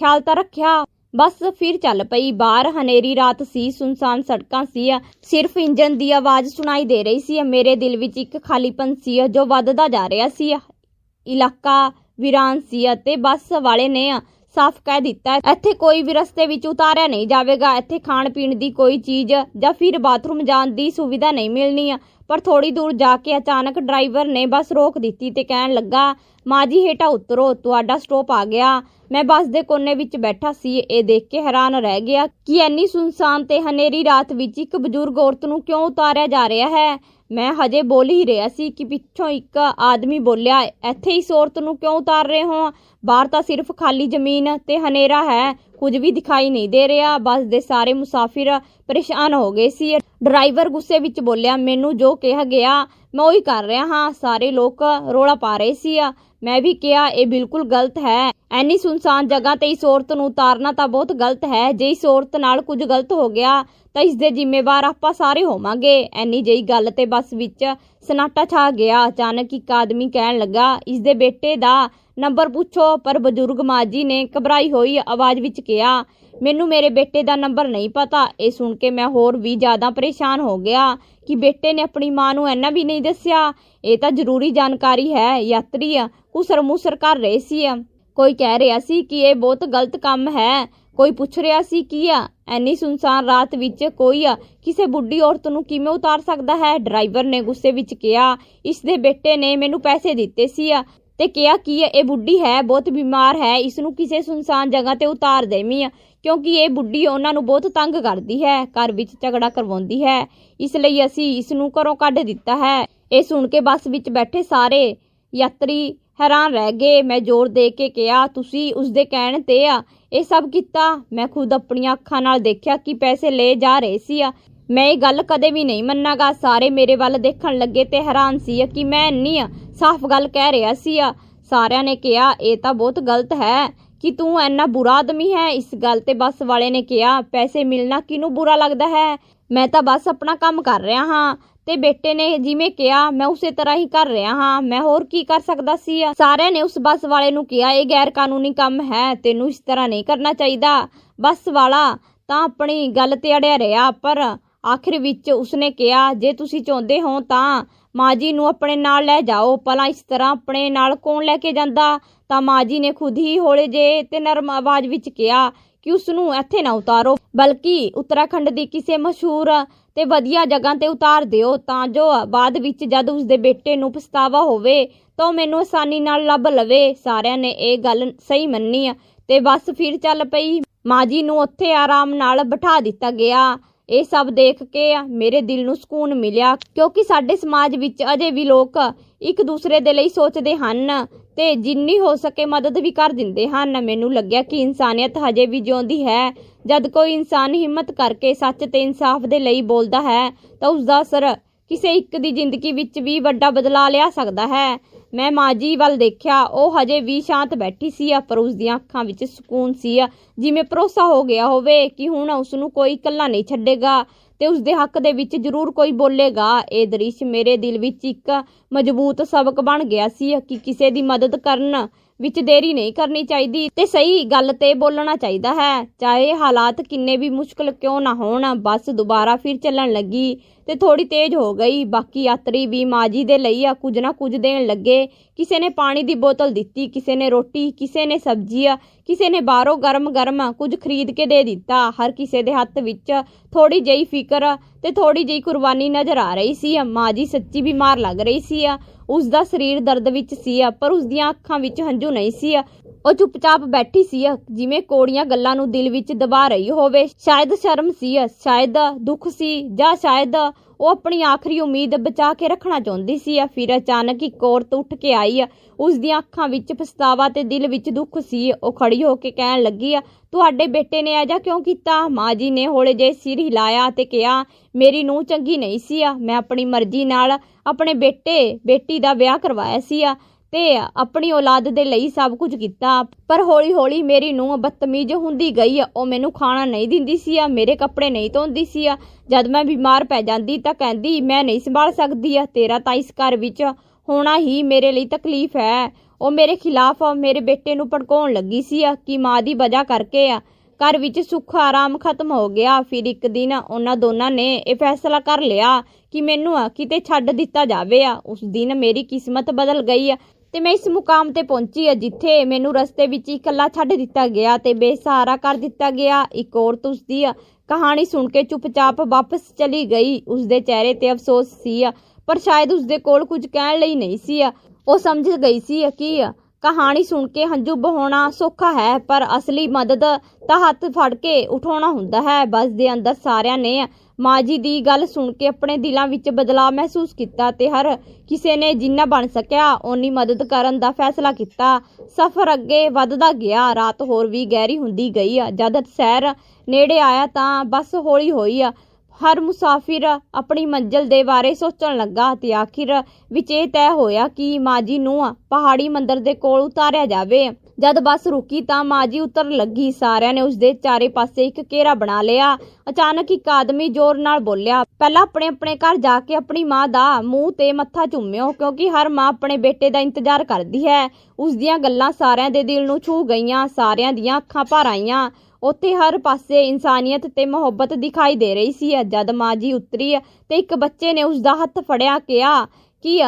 ਖਿਆਲ ਤਾਂ ਰੱਖਿਆ। ਬਸ ਫਿਰ ਚੱਲ ਪਈ। ਬਾਹਰ ਹਨੇਰੀ ਰਾਤ ਸੀ, ਸੁਨਸਾਨ ਸੜਕਾਂ ਸੀ। ਸਿਰਫ ਇੰਜਨ ਦੀ ਆਵਾਜ਼ ਸੁਣਾਈ ਦੇ ਰਹੀ ਸੀ। ਮੇਰੇ ਦਿਲ ਵਿੱਚ ਇੱਕ ਖਾਲੀਪਨ ਸੀ ਜੋ ਵੱਧਦਾ ਜਾ ਰਿਹਾ ਸੀ। ਇਲਾਕਾ ਵੀਰਾਨ ਸੀ ਅਤੇ ਬੱਸ ਵਾਲੇ ਨੇ ਸਾਫ਼ ਕਹਿ ਦਿੱਤਾ ਇੱਥੇ ਕੋਈ ਵੀ ਰਸਤੇ ਵਿੱਚ ਉਤਾਰਿਆ ਨਹੀਂ ਜਾਵੇਗਾ। ਇੱਥੇ ਖਾਣ ਪੀਣ ਦੀ ਕੋਈ ਚੀਜ਼ ਜਾਂ ਫਿਰ ਬਾਥਰੂਮ ਜਾਣ ਦੀ ਸੁਵਿਧਾ ਨਹੀਂ ਮਿਲਣੀ ਪਰ ਥੋੜੀ ਦੂਰ ਜਾ ਕੇ ਅਚਾਨਕ ਡਰਾਈਵਰ ਨੇ ਬੱਸ ਰੋਕ ਦਿੱਤੀ ਤੇ ਕਹਿਣ ਲੱਗਾ, ਮਾਂ ਜੀ, ਹੇਠਾਂ ਉਤਰੋ, ਤੁਹਾਡਾ ਸਟਾਪ ਆ ਗਿਆ। ਮੈਂ ਬੱਸ ਦੇ ਕੋਨੇ ਵਿੱਚ ਬੈਠਾ ਸੀ, ਇਹ ਦੇਖ ਕੇ ਹੈਰਾਨ ਰਹਿ ਗਿਆ ਕਿ ਐਨੀ ਸੁਨਸਾਨ ਤੇ ਹਨੇਰੀ ਰਾਤ ਵਿੱਚ ਇੱਕ ਬਜ਼ੁਰਗ ਔਰਤ ਨੂੰ ਕਿਉਂ ਉਤਾਰਿਆ ਜਾ ਰਿਹਾ ਹੈ। ਮੈਂ ਹਜੇ ਬੋਲ ਹੀ ਰਿਹਾ ਸੀ ਕਿ ਪਿੱਛੋਂ ਇੱਕ ਆਦਮੀ ਬੋਲਿਆ, ਇੱਥੇ ਇਸ ਔਰਤ ਨੂੰ ਕਿਉਂ ਉਤਾਰ ਰਹੇ ਹੋ? ਬਾਹਰ ਤਾਂ ਸਿਰਫ ਖਾਲੀ ਜ਼ਮੀਨ ਤੇ ਹਨੇਰਾ ਹੈ, ਕੁਝ ਵੀ ਦਿਖਾਈ ਨਹੀਂ ਦੇ ਰਿਹਾ। ਬੱਸ ਦੇ ਸਾਰੇ ਮੁਸਾਫਿਰ ਪਰੇਸ਼ਾਨ ਹੋ ਗਏ ਸੀ। ਡਰਾਈਵਰ ਗੁੱਸੇ ਵਿੱਚ ਬੋਲਿਆ, ਮੈਨੂੰ ਜੋ ਕਿਹਾ ਗਿਆ, ਮੈਂ ਉਹੀ ਕਰ ਰਿਹਾ ਹਾਂ। ਸਾਰੇ ਲੋਕ ਰੋਲਾ ਪਾ ਰਹੇ ਸੀ। ਮੈਂ ਵੀ ਕਿਹਾ, ਇਹ ਬਿਲਕੁਲ ਗਲਤ ਹੈ। ਐਨੀ ਸੁਨਸਾਨ ਜਗ੍ਹਾ ਤੇ ਇਸ ਔਰਤ ਨੂੰ ਉਤਾਰਨਾ ਤਾਂ ਬਹੁਤ ਗਲਤ ਹੈ। ਜੇ ਇਸ ਔਰਤ ਨਾਲ ਕੁਝ ਗਲਤ ਹੋ ਗਿਆ, ਤਾਂ ਇਸ ਦੇ ਜ਼ਿੰਮੇਵਾਰ ਆਪਾਂ ਸਾਰੇ ਹੋਵਾਂਗੇ। ਐਨੀ ਜਿਹੀ ਗੱਲ ਤੇ ਬੱਸ ਵਿੱਚ ਸਨਾਟਾ ਛਾ ਗਿਆ। ਅਚਾਨਕ ਇੱਕ ਆਦਮੀ ਕਹਿਣ ਲੱਗਾ, ਇਸ ਦੇ ਬੇਟੇ ਦਾ ਨੰਬਰ ਪੁੱਛੋ। ਪਰ ਬਜ਼ੁਰਗ ਮਾਂ ਨੇ ਘਬਰਾਈ ਹੋਈ ਆਵਾਜ਼ ਵਿੱਚ ਕਿਹਾ, ਮੈਨੂੰ ਮੇਰੇ ਬੇਟੇ ਦਾ ਨੰਬਰ ਨਹੀਂ ਪਤਾ। ਇਹ ਸੁਣ ਕੇ ਮੈਂ ਹੋਰ ਵੀ ਜ਼ਿਆਦਾ ਪਰੇਸ਼ਾਨ ਹੋ ਗਿਆ ਕਿ ਬੇਟੇ ਨੇ ਆਪਣੀ ਮਾਂ ਨੂੰ ਇੰਨਾ ਵੀ ਨਹੀਂ ਦੱਸਿਆ। ਇਹ ਤਾਂ ਜ਼ਰੂਰੀ ਜਾਣਕਾਰੀ ਹੈ। ਯਾਤਰੀ ਕੁਸਰ ਮੁਸਰ ਕਰ ਰਹੇ ਸੀ। ਕੋਈ ਕਹਿ ਰਿਹਾ ਸੀ ਕਿ ਇਹ ਬਹੁਤ ਗਲਤ ਕੰਮ ਹੈ। ਕੋਈ ਪੁੱਛ ਰਿਹਾ ਸੀ ਕੀ ਆ? ਐਨੀ ਸੁਨਸਾਨ ਰਾਤ ਵਿੱਚ ਕੋਈ ਆ? ਕਿਸੇ ਬੁੱਢੀ ਔਰਤ ਨੂੰ ਕਿਵੇਂ ਉਤਾਰ ਸਕਦਾ ਹੈ? ਡਰਾਈਵਰ ਨੇ ਗੁੱਸੇ ਵਿੱਚ ਕਿਹਾ, ਇਸ ਦੇ ਬੇਟੇ ਨੇ ਮੈਨੂੰ ਪੈਸੇ ਦਿੱਤੇ ਸੀ ਆ। ਤੇ ਕਿਹਾ, ਕਿ ਇਹ ਬੁੱਢੀ ਹੈ, ਬਹੁਤ ਬਿਮਾਰ ਹੈ, ਇਸ ਨੂੰ ਕਿਸੇ ਸੁਨਸਾਨ ਜਗ੍ਹਾ ਤੇ ਉਤਾਰ ਦੇਵੀਂ ਆ, ਕਿਉਂਕਿ ਇਹ ਬੁੱਢੀ ਉਹਨਾਂ ਨੂੰ ਬਹੁਤ ਤੰਗ ਕਰਦੀ ਹੈ, ਘਰ ਵਿੱਚ ਝਗੜਾ ਕਰਵਾਉਂਦੀ ਹੈ। ਇਸ ਲਈ ਅਸੀਂ ਇਸ ਨੂੰ ਘਰੋਂ ਕੱਢ ਦਿੱਤਾ ਹੈ। ਇਹ ਸੁਣ ਕੇ ਬੱਸ ਵਿੱਚ ਬੈਠੇ ਸਾਰੇ ਯਾਤਰੀ ਹੈਰਾਨ ਰਹਿ ਗਏ। ਮੈਂ ਜ਼ੋਰ ਦੇ ਕੇ ਕਿਹਾ, ਤੁਸੀਂ ਉਸ ਦੇ ਕਹਿਣ ਤੇ ਆ। ਇਹ ਸਭ ਕੀਤਾ। ਮੈਂ ਖੁਦ ਆਪਣੀਆਂ ਅੱਖਾਂ ਨਾਲ ਦੇਖਿਆ ਕਿ ਪੈਸੇ ਲੈ ਜਾ ਰਹੇ ਸੀ ਆ। ਮੈਂ ਇਹ ਗੱਲ ਕਦੇ ਵੀ ਨਹੀਂ ਮੰਨਾਗਾ। ਸਾਰੇ ਮੇਰੇ ਵੱਲ ਦੇਖਣ ਲੱਗੇ ਤੇ ਹੈਰਾਨ ਸੀ ਕਿ ਮੈਂ ਇੰਨੀ ਆ, ਸਾਫ਼ ਗੱਲ ਕਹਿ ਰਿਹਾ ਸੀ ਆ। ਸਾਰਿਆਂ ਨੇ ਕਿਹਾ, ਇਹ ਤਾਂ ਬਹੁਤ ਗਲਤ ਹੈ ਕਿ ਤੂੰ ਇੰਨਾ ਬੁਰਾ ਆਦਮੀ ਹੈ। ਇਸ ਗੱਲ ਤੇ ਬੱਸ ਵਾਲੇ ਨੇ ਕਿਹਾ, ਪੈਸੇ ਮਿਲਣਾ ਕਿਨੂੰ ਬੁਰਾ ਲੱਗਦਾ ਹੈ ਮੈਂ ਤਾਂ ਬਸ ਆਪਣਾ ਕੰਮ ਕਰ ਰਿਹਾ ਹਾਂ ਤੇ ਬੇਟੇ ਨੇ ਜਿਵੇਂ ਕਿਹਾ, ਮੈਂ ਉਸੇ ਤਰ੍ਹਾਂ ਹੀ ਕਰ ਰਿਹਾ ਹਾਂ। ਮੈਂ ਹੋਰ ਕੀ ਕਰ ਸਕਦਾ ਸੀ? ਸਾਰਿਆਂ ਨੇ ਉਸ ਬੱਸ ਵਾਲੇ ਨੂੰ ਕਿਹਾ, ਇਹ ਗੈਰ ਕਾਨੂੰਨੀ ਕੰਮ ਹੈ, ਤੈਨੂੰ ਇਸ ਤਰ੍ਹਾਂ ਨਹੀਂ ਕਰਨਾ ਚਾਹੀਦਾ। ਬੱਸ ਵਾਲਾ ਤਾਂ ਆਪਣੀ ਗੱਲ ਤੇ ਅੜਿਆ ਰਿਹਾ, ਪਰ ਆਖਿਰ ਵਿੱਚ ਉਸਨੇ ਕਿਹਾ, ਜੇ ਤੁਸੀਂ ਚਾਹੁੰਦੇ ਹੋ ਤਾਂ ਮਾਂ ਜੀ ਨੂੰ ਆਪਣੇ ਨਾਲ ਲੈ ਜਾਓ, ਭਲਾ ਇਸ ਤਰ੍ਹਾਂ ਆਪਣੇ ਨਾਲ ਕੌਣ ਲੈ ਕੇ ਜਾਂਦਾ? ਤਾਂ ਮਾਂ ਜੀ ਨੇ ਖੁਦ ਹੀ ਹੌਲੇ ਜੇ ਤੇ ਨਰਮ ਆਵਾਜ਼ ਵਿੱਚ ਕਿਹਾ ਕਿ ਉਸ ਨੂੰ ਇੱਥੇ ਨਾ ਉਤਾਰੋ, ਬਲਕਿ ਉੱਤਰਾਖੰਡ ਦੀ ਕਿਸੇ ਮਸ਼ਹੂਰ ਤੇ ਵਧੀਆ ਜਗ੍ਹਾ ਤੇ ਉਤਾਰ ਦਿਓ, ਤਾਂ ਜੋ ਬਾਅਦ ਵਿੱਚ ਜਦ ਉਸ ਦੇ ਬੇਟੇ ਨੂੰ ਪਛਤਾਵਾ ਹੋਵੇ, ਤਾਂ ਮੈਨੂੰ ਆਸਾਨੀ ਨਾਲ ਲੱਭ ਲਵੇ। ਸਾਰਿਆਂ ਨੇ ਇਹ ਗੱਲ ਸਹੀ ਮੰਨੀ ਤੇ ਬਸ ਫਿਰ ਚੱਲ ਪਈ। ਮਾਂ ਜੀ ਨੂੰ ਉੱਥੇ ਆਰਾਮ ਨਾਲ ਬਿਠਾ ਦਿੱਤਾ ਗਿਆ। ਇਹ ਸਭ ਦੇਖ ਕੇ ਮੇਰੇ ਦਿਲ ਨੂੰ ਸਕੂਨ ਮਿਲਿਆ, ਕਿਉਂਕਿ ਸਾਡੇ ਸਮਾਜ ਵਿੱਚ ਅਜੇ ਵੀ ਲੋਕ ਇੱਕ ਦੂਸਰੇ ਦੇ ਲਈ ਸੋਚਦੇ ਹਨ ਤੇ ਜਿੰਨੀ ਹੋ ਸਕੇ ਮਦਦ ਵੀ ਕਰ ਦਿੰਦੇ ਹਨ। ਮੈਨੂੰ ਲੱਗਿਆ ਕਿ ਇਨਸਾਨੀਅਤ ਹਜੇ ਵੀ ਜਿਉਂਦੀ ਹੈ। ਜਦ ਕੋਈ ਇਨਸਾਨ ਹਿੰਮਤ ਕਰਕੇ ਸੱਚ ਤੇ ਇਨਸਾਫ ਦੇ ਲਈ ਬੋਲਦਾ ਹੈ, ਤਾਂ ਉਸ ਦਾ ਅਸਰ ਕਿਸੇ ਇੱਕ ਦੀ ਜ਼ਿੰਦਗੀ ਵਿੱਚ ਵੀ ਵੱਡਾ ਬਦਲਾਅ ਲਿਆ ਸਕਦਾ ਹੈ। ਮੈਂ ਮਾਜੀ ਵੱਲ ਦੇਖਿਆ, ਉਹ ਹਜੇ ਵੀ ਸ਼ਾਂਤ ਬੈਠੀ ਸੀ ਪਰ ਉਸ ਦੀਆਂ ਅੱਖਾਂ ਵਿੱਚ ਸਕੂਨ ਸੀ। ਜਿਵੇਂ ਭਰੋਸਾ ਹੋ ਗਿਆ ਹੋਵੇ ਕਿ ਹੁਣ ਉਸ ਨੂੰ ਕੋਈ ਇਕੱਲਾ ਨਹੀਂ ਛੱਡੇਗਾ। ਤੇ ਉਸ ਦੇ ਹੱਕ ਦੇ ਵਿੱਚ ਜ਼ਰੂਰ ਕੋਈ ਬੋਲੇਗਾ। ਇਹ ਦ੍ਰਿਸ਼ ਮੇਰੇ ਦਿਲ ਵਿੱਚ ਇੱਕ ਮਜ਼ਬੂਤ ਸਬਕ ਬਣ ਗਿਆ ਸੀ ਕਿ ਕਿਸੇ ਦੀ ਮਦਦ ਕਰਨ ਵਿੱਚ ਦੇਰੀ ਨਹੀਂ ਕਰਨੀ ਚਾਹੀਦੀ ਤੇ ਸਹੀ ਗੱਲ ਤੇ ਬੋਲਣਾ ਚਾਹੀਦਾ ਹੈ। ਚਾਹੇ ਹਾਲਾਤ ਕਿੰਨੇ ਵੀ ਮੁਸ਼ਕਲ ਕਿਉਂ ਨਾ ਹੋਣ, ਬਸ ਦੁਬਾਰਾ ਫਿਰ ਚੱਲਣ ਲੱਗੀ। ਤੇ ਥੋੜੀ ਤੇਜ਼ ਹੋ ਗਈ। ਬਾਕੀ ਯਾਤਰੀ ਵੀ ਮਾਜੀ ਦੇ ਲਈ ਆ, ਕੁਝ ਨਾ ਕੁਝ ਦੇਣ ਲੱਗੇ। ਕਿਸੇ ਨੇ ਪਾਣੀ ਦੀ ਬੋਤਲ ਦਿੱਤੀ, ਕਿਸੇ ਨੇ ਰੋਟੀ, ਕਿਸੇ ਨੇ ਸਬਜ਼ੀਆਂ ਕਿਸੇ ਨੇ ਬਾਹਰੋਂ ਗਰਮ-ਗਰਮ ਕੁਝ ਖਰੀਦ ਕੇ ਦੇ ਦਿੱਤਾ। ਹਰ ਕਿਸੇ ਦੇ ਹੱਥ ਵਿੱਚ ਥੋੜੀ ਜਿਹੀ ਫਿਕਰ ਤੇ ਥੋੜੀ ਜਿਹੀ ਕੁਰਬਾਨੀ ਨਜ਼ਰ ਆ ਰਹੀ ਸੀ। ਮਾਂ ਜੀ ਸੱਚੀ ਬਿਮਾਰ ਲੱਗ ਰਹੀ ਸੀ ਉਸ ਦਾ ਸਰੀਰ ਦਰਦ ਵਿੱਚ ਸੀ ਪਰ ਉਸ ਦੀਆਂ ਅੱਖਾਂ ਵਿੱਚ ਹੰਝੂ ਨਹੀਂ ਸੀ ਉਹ ਚੁੱਪਚਾਪ ਬੈਠੀ ਸੀ ਜਿਵੇਂ ਕੋੜੀਆਂ ਗੱਲਾਂ ਨੂੰ ਦਿਲ ਵਿੱਚ ਦਬਾ ਰਹੀ ਹੋਵੇ। ਸ਼ਾਇਦ ਸ਼ਰਮ ਸੀ ਸ਼ਾਇਦ ਦੁੱਖ ਸੀ, ਜਾਂ ਸ਼ਾਇਦ ਉਹ ਆਪਣੀ ਆਖਰੀ ਉਮੀਦ ਬਚਾ ਕੇ ਰੱਖਣਾ ਚਾਹੁੰਦੀ ਸੀ ਫਿਰ ਅਚਾਨਕ ਇੱਕ ਔਰਤ ਉੱਠ ਕੇ ਆਈ ਉਸ ਦੀਆਂ ਅੱਖਾਂ ਵਿੱਚ ਪਛਤਾਵਾ ਤੇ ਦਿਲ ਵਿੱਚ ਦੁੱਖ ਸੀ। ਉਹ ਖੜੀ ਹੋ ਕੇ ਕਹਿਣ ਲੱਗੀ ਤੁਹਾਡੇ ਬੇਟੇ ਨੇ ਅਜਾ ਕਿਉਂ ਕੀਤਾ? ਮਾਂ ਜੀ ਨੇ ਹੌਲੇ ਜੇ ਸਿਰ ਹਿਲਾਇਆ ਤੇ ਕਿਹਾ, ਮੇਰੀ ਨੂੰ ਚੰਗੀ ਨਹੀਂ ਸੀ ਮੈਂ ਆਪਣੀ ਮਰਜ਼ੀ ਨਾਲ ਆਪਣੇ ਬੇਟੇ, ਬੇਟੀ ਦਾ ਵਿਆਹ ਕਰਵਾਇਆ ਸੀ ਤੇ ਆਪਣੀ ਔਲਾਦ ਦੇ ਲਈ ਸਭ ਕੁਝ ਕੀਤਾ। ਪਰ ਹੌਲੀ ਹੌਲੀ ਮੇਰੀ ਨੂੰ ਬਦਤਮੀਜ਼ ਹੁੰਦੀ ਗਈ ਉਹ ਮੈਨੂੰ ਖਾਣਾ ਨਹੀਂ ਦਿੰਦੀ ਸੀ ਆ, ਮੇਰੇ ਕੱਪੜੇ ਨਹੀਂ ਧੋਂਦੀ ਸੀ ਆ। ਜਦ ਮੈਂ ਬਿਮਾਰ ਪੈ ਜਾਂਦੀ ਤਾਂ ਕਹਿੰਦੀ, ਮੈਂ ਨਹੀਂ ਸੰਭਾਲ ਸਕਦੀ ਆ, ਤੇਰਾ ਤਾਂ ਇਸ ਘਰ ਵਿੱਚ ਹੋਣਾ ਹੀ ਮੇਰੇ ਲਈ ਤਕਲੀਫ ਹੈ। ਉਹ ਮੇਰੇ ਖਿਲਾਫ ਮੇਰੇ ਬੇਟੇ ਨੂੰ ਭੜਕਾਉਣ ਲੱਗੀ ਸੀ ਆ, ਕਿ ਮਾਂ ਦੀ ਵਜ੍ਹਾ ਕਰਕੇ ਆ। ਘਰ ਵਿੱਚ ਸੁੱਖ ਆਰਾਮ ਖਤਮ ਹੋ ਗਿਆ। ਫਿਰ ਇੱਕ ਦਿਨ ਉਹਨਾਂ ਦੋਨਾਂ ਨੇ ਇਹ ਫੈਸਲਾ ਕਰ ਲਿਆ ਕਿ ਮੈਨੂੰ ਕਿਤੇ ਛੱਡ ਦਿੱਤਾ ਜਾਵੇ ਆ। ਉਸ ਦਿਨ ਮੇਰੀ ਕਿਸਮਤ ਬਦਲ ਗਈ ਆ। ਤੇ ਮੈਂ ਇਸ ਮੁਕਾਮ ਤੇ ਪਹੁੰਚੀ ਆ ਜਿੱਥੇ ਮੈਨੂੰ ਰਸਤੇ ਵਿੱਚ ਇਕੱਲਾ ਛੱਡ ਦਿੱਤਾ ਗਿਆ ਤੇ ਬੇਸਹਾਰਾ ਕਰ ਦਿੱਤਾ ਗਿਆ। ਇੱਕ ਔਰਤ ਉਸ ਦੀ ਕਹਾਣੀ ਸੁਣ ਕੇ ਚੁੱਪਚਾਪ ਵਾਪਸ ਚਲੀ ਗਈ। ਉਸ ਦੇ ਚਿਹਰੇ ਤੇ ਅਫਸੋਸ ਸੀ, ਪਰ ਸ਼ਾਇਦ ਉਸ ਦੇ ਕੋਲ ਕੁਝ ਕਹਿਣ ਲਈ ਨਹੀਂ ਸੀ। ਉਹ ਸਮਝ ਗਈ ਸੀ ਕਿ ਕਹਾਣੀ ਸੁਣ ਕੇ ਹੰਝੂ ਬਹਾਉਣਾ ਸੌਖਾ ਹੈ, ਪਰ ਅਸਲੀ ਮਦਦ ਤਾਂ ਹੱਥ ਫੜ ਕੇ ਉਠਾਉਣਾ ਹੁੰਦਾ ਹੈ। ਬਸ ਦੇ ਅੰਦਰ ਸਾਰਿਆਂ ਨੇ ਮਾਂ ਦੀ ਗੱਲ ਸੁਣ ਕੇ ਆਪਣੇ ਦਿਲਾਂ ਵਿੱਚ ਬਦਲਾਅ ਮਹਿਸੂਸ ਕੀਤਾ ਤੇ ਹਰ ਕਿਸੇ ਨੇ ਜਿੰਨਾ ਬਣ ਸਕਿਆ, ਓਨੀ ਮਦਦ ਕਰਨ ਦਾ ਫੈਸਲਾ ਕੀਤਾ। ਸਫ਼ਰ ਅੱਗੇ ਵੱਧਦਾ ਗਿਆ, ਰਾਤ ਹੋਰ ਵੀ ਗਹਿਰੀ ਹੁੰਦੀ ਗਈ। ਜਦ ਸੈਰ ਨੇੜੇ ਆਇਆ ਤਾਂ ਬਸ ਹੌਲੀ ਹੋਈ ਆ ਹਰ ਮੁਸਾਫਿਰ ਆਪਣੀ ਮੰਜ਼ਿਲ ਦੇ ਬਾਰੇ ਸੋਚਣ ਲੱਗਾ ਤੇ ਆਖਿਰ ਵਿੱਚ ਇਹ ਤੈਅ ਹੋਇਆ ਕਿ ਮਾਜੀ ਨੂੰ ਪਹਾੜੀ ਮੰਦਰ ਦੇ ਕੋਲ ਉਤਾਰਿਆ ਜਾਵੇ। ਜਦ ਬੱਸ ਰੁਕੀ ਤਾਂ ਮਾਜੀ ਉਤਰ ਲੱਗੀ। ਸਾਰਿਆਂ ਨੇ ਉਸਦੇ ਚਾਰੇ ਪਾਸੇ ਇੱਕ ਘੇਰਾ ਬਣਾ ਲਿਆ। ਅਚਾਨਕ ਇੱਕ ਆਦਮੀ ਜ਼ੋਰ ਨਾਲ ਬੋਲਿਆ, ਪਹਿਲਾਂ ਆਪਣੇ ਆਪਣੇ ਘਰ ਜਾ ਕੇ ਆਪਣੀ ਮਾਂ ਦਾ ਮੂੰਹ ਤੇ ਮੱਥਾ ਚੁੰਮਿਓ ਕਿਉਂਕਿ ਹਰ ਮਾਂ ਆਪਣੇ ਬੇਟੇ ਦਾ ਇੰਤਜ਼ਾਰ ਕਰਦੀ ਹੈ। ਉਸ ਦੀਆਂ ਗੱਲਾਂ ਸਾਰਿਆਂ ਦੇ ਦਿਲ ਨੂੰ ਛੂ ਗਈਆਂ, ਸਾਰਿਆਂ ਦੀਆਂ ਅੱਖਾਂ ਭਰ ਆਈਆਂ। ਉੱਥੇ ਹਰ ਪਾਸੇ ਇਨਸਾਨੀਅਤ ਤੇ ਮੁਹੱਬਤ ਦਿਖਾਈ ਦੇ ਰਹੀ ਸੀ। ਜਦ ਮਾਂ ਜੀ ਉਤਰੀ ਤੇ ਇੱਕ ਬੱਚੇ ਨੇ ਉਸ ਦਾ ਹੱਥ ਫੜਿਆ, ਕਿਹਾ ਕਿ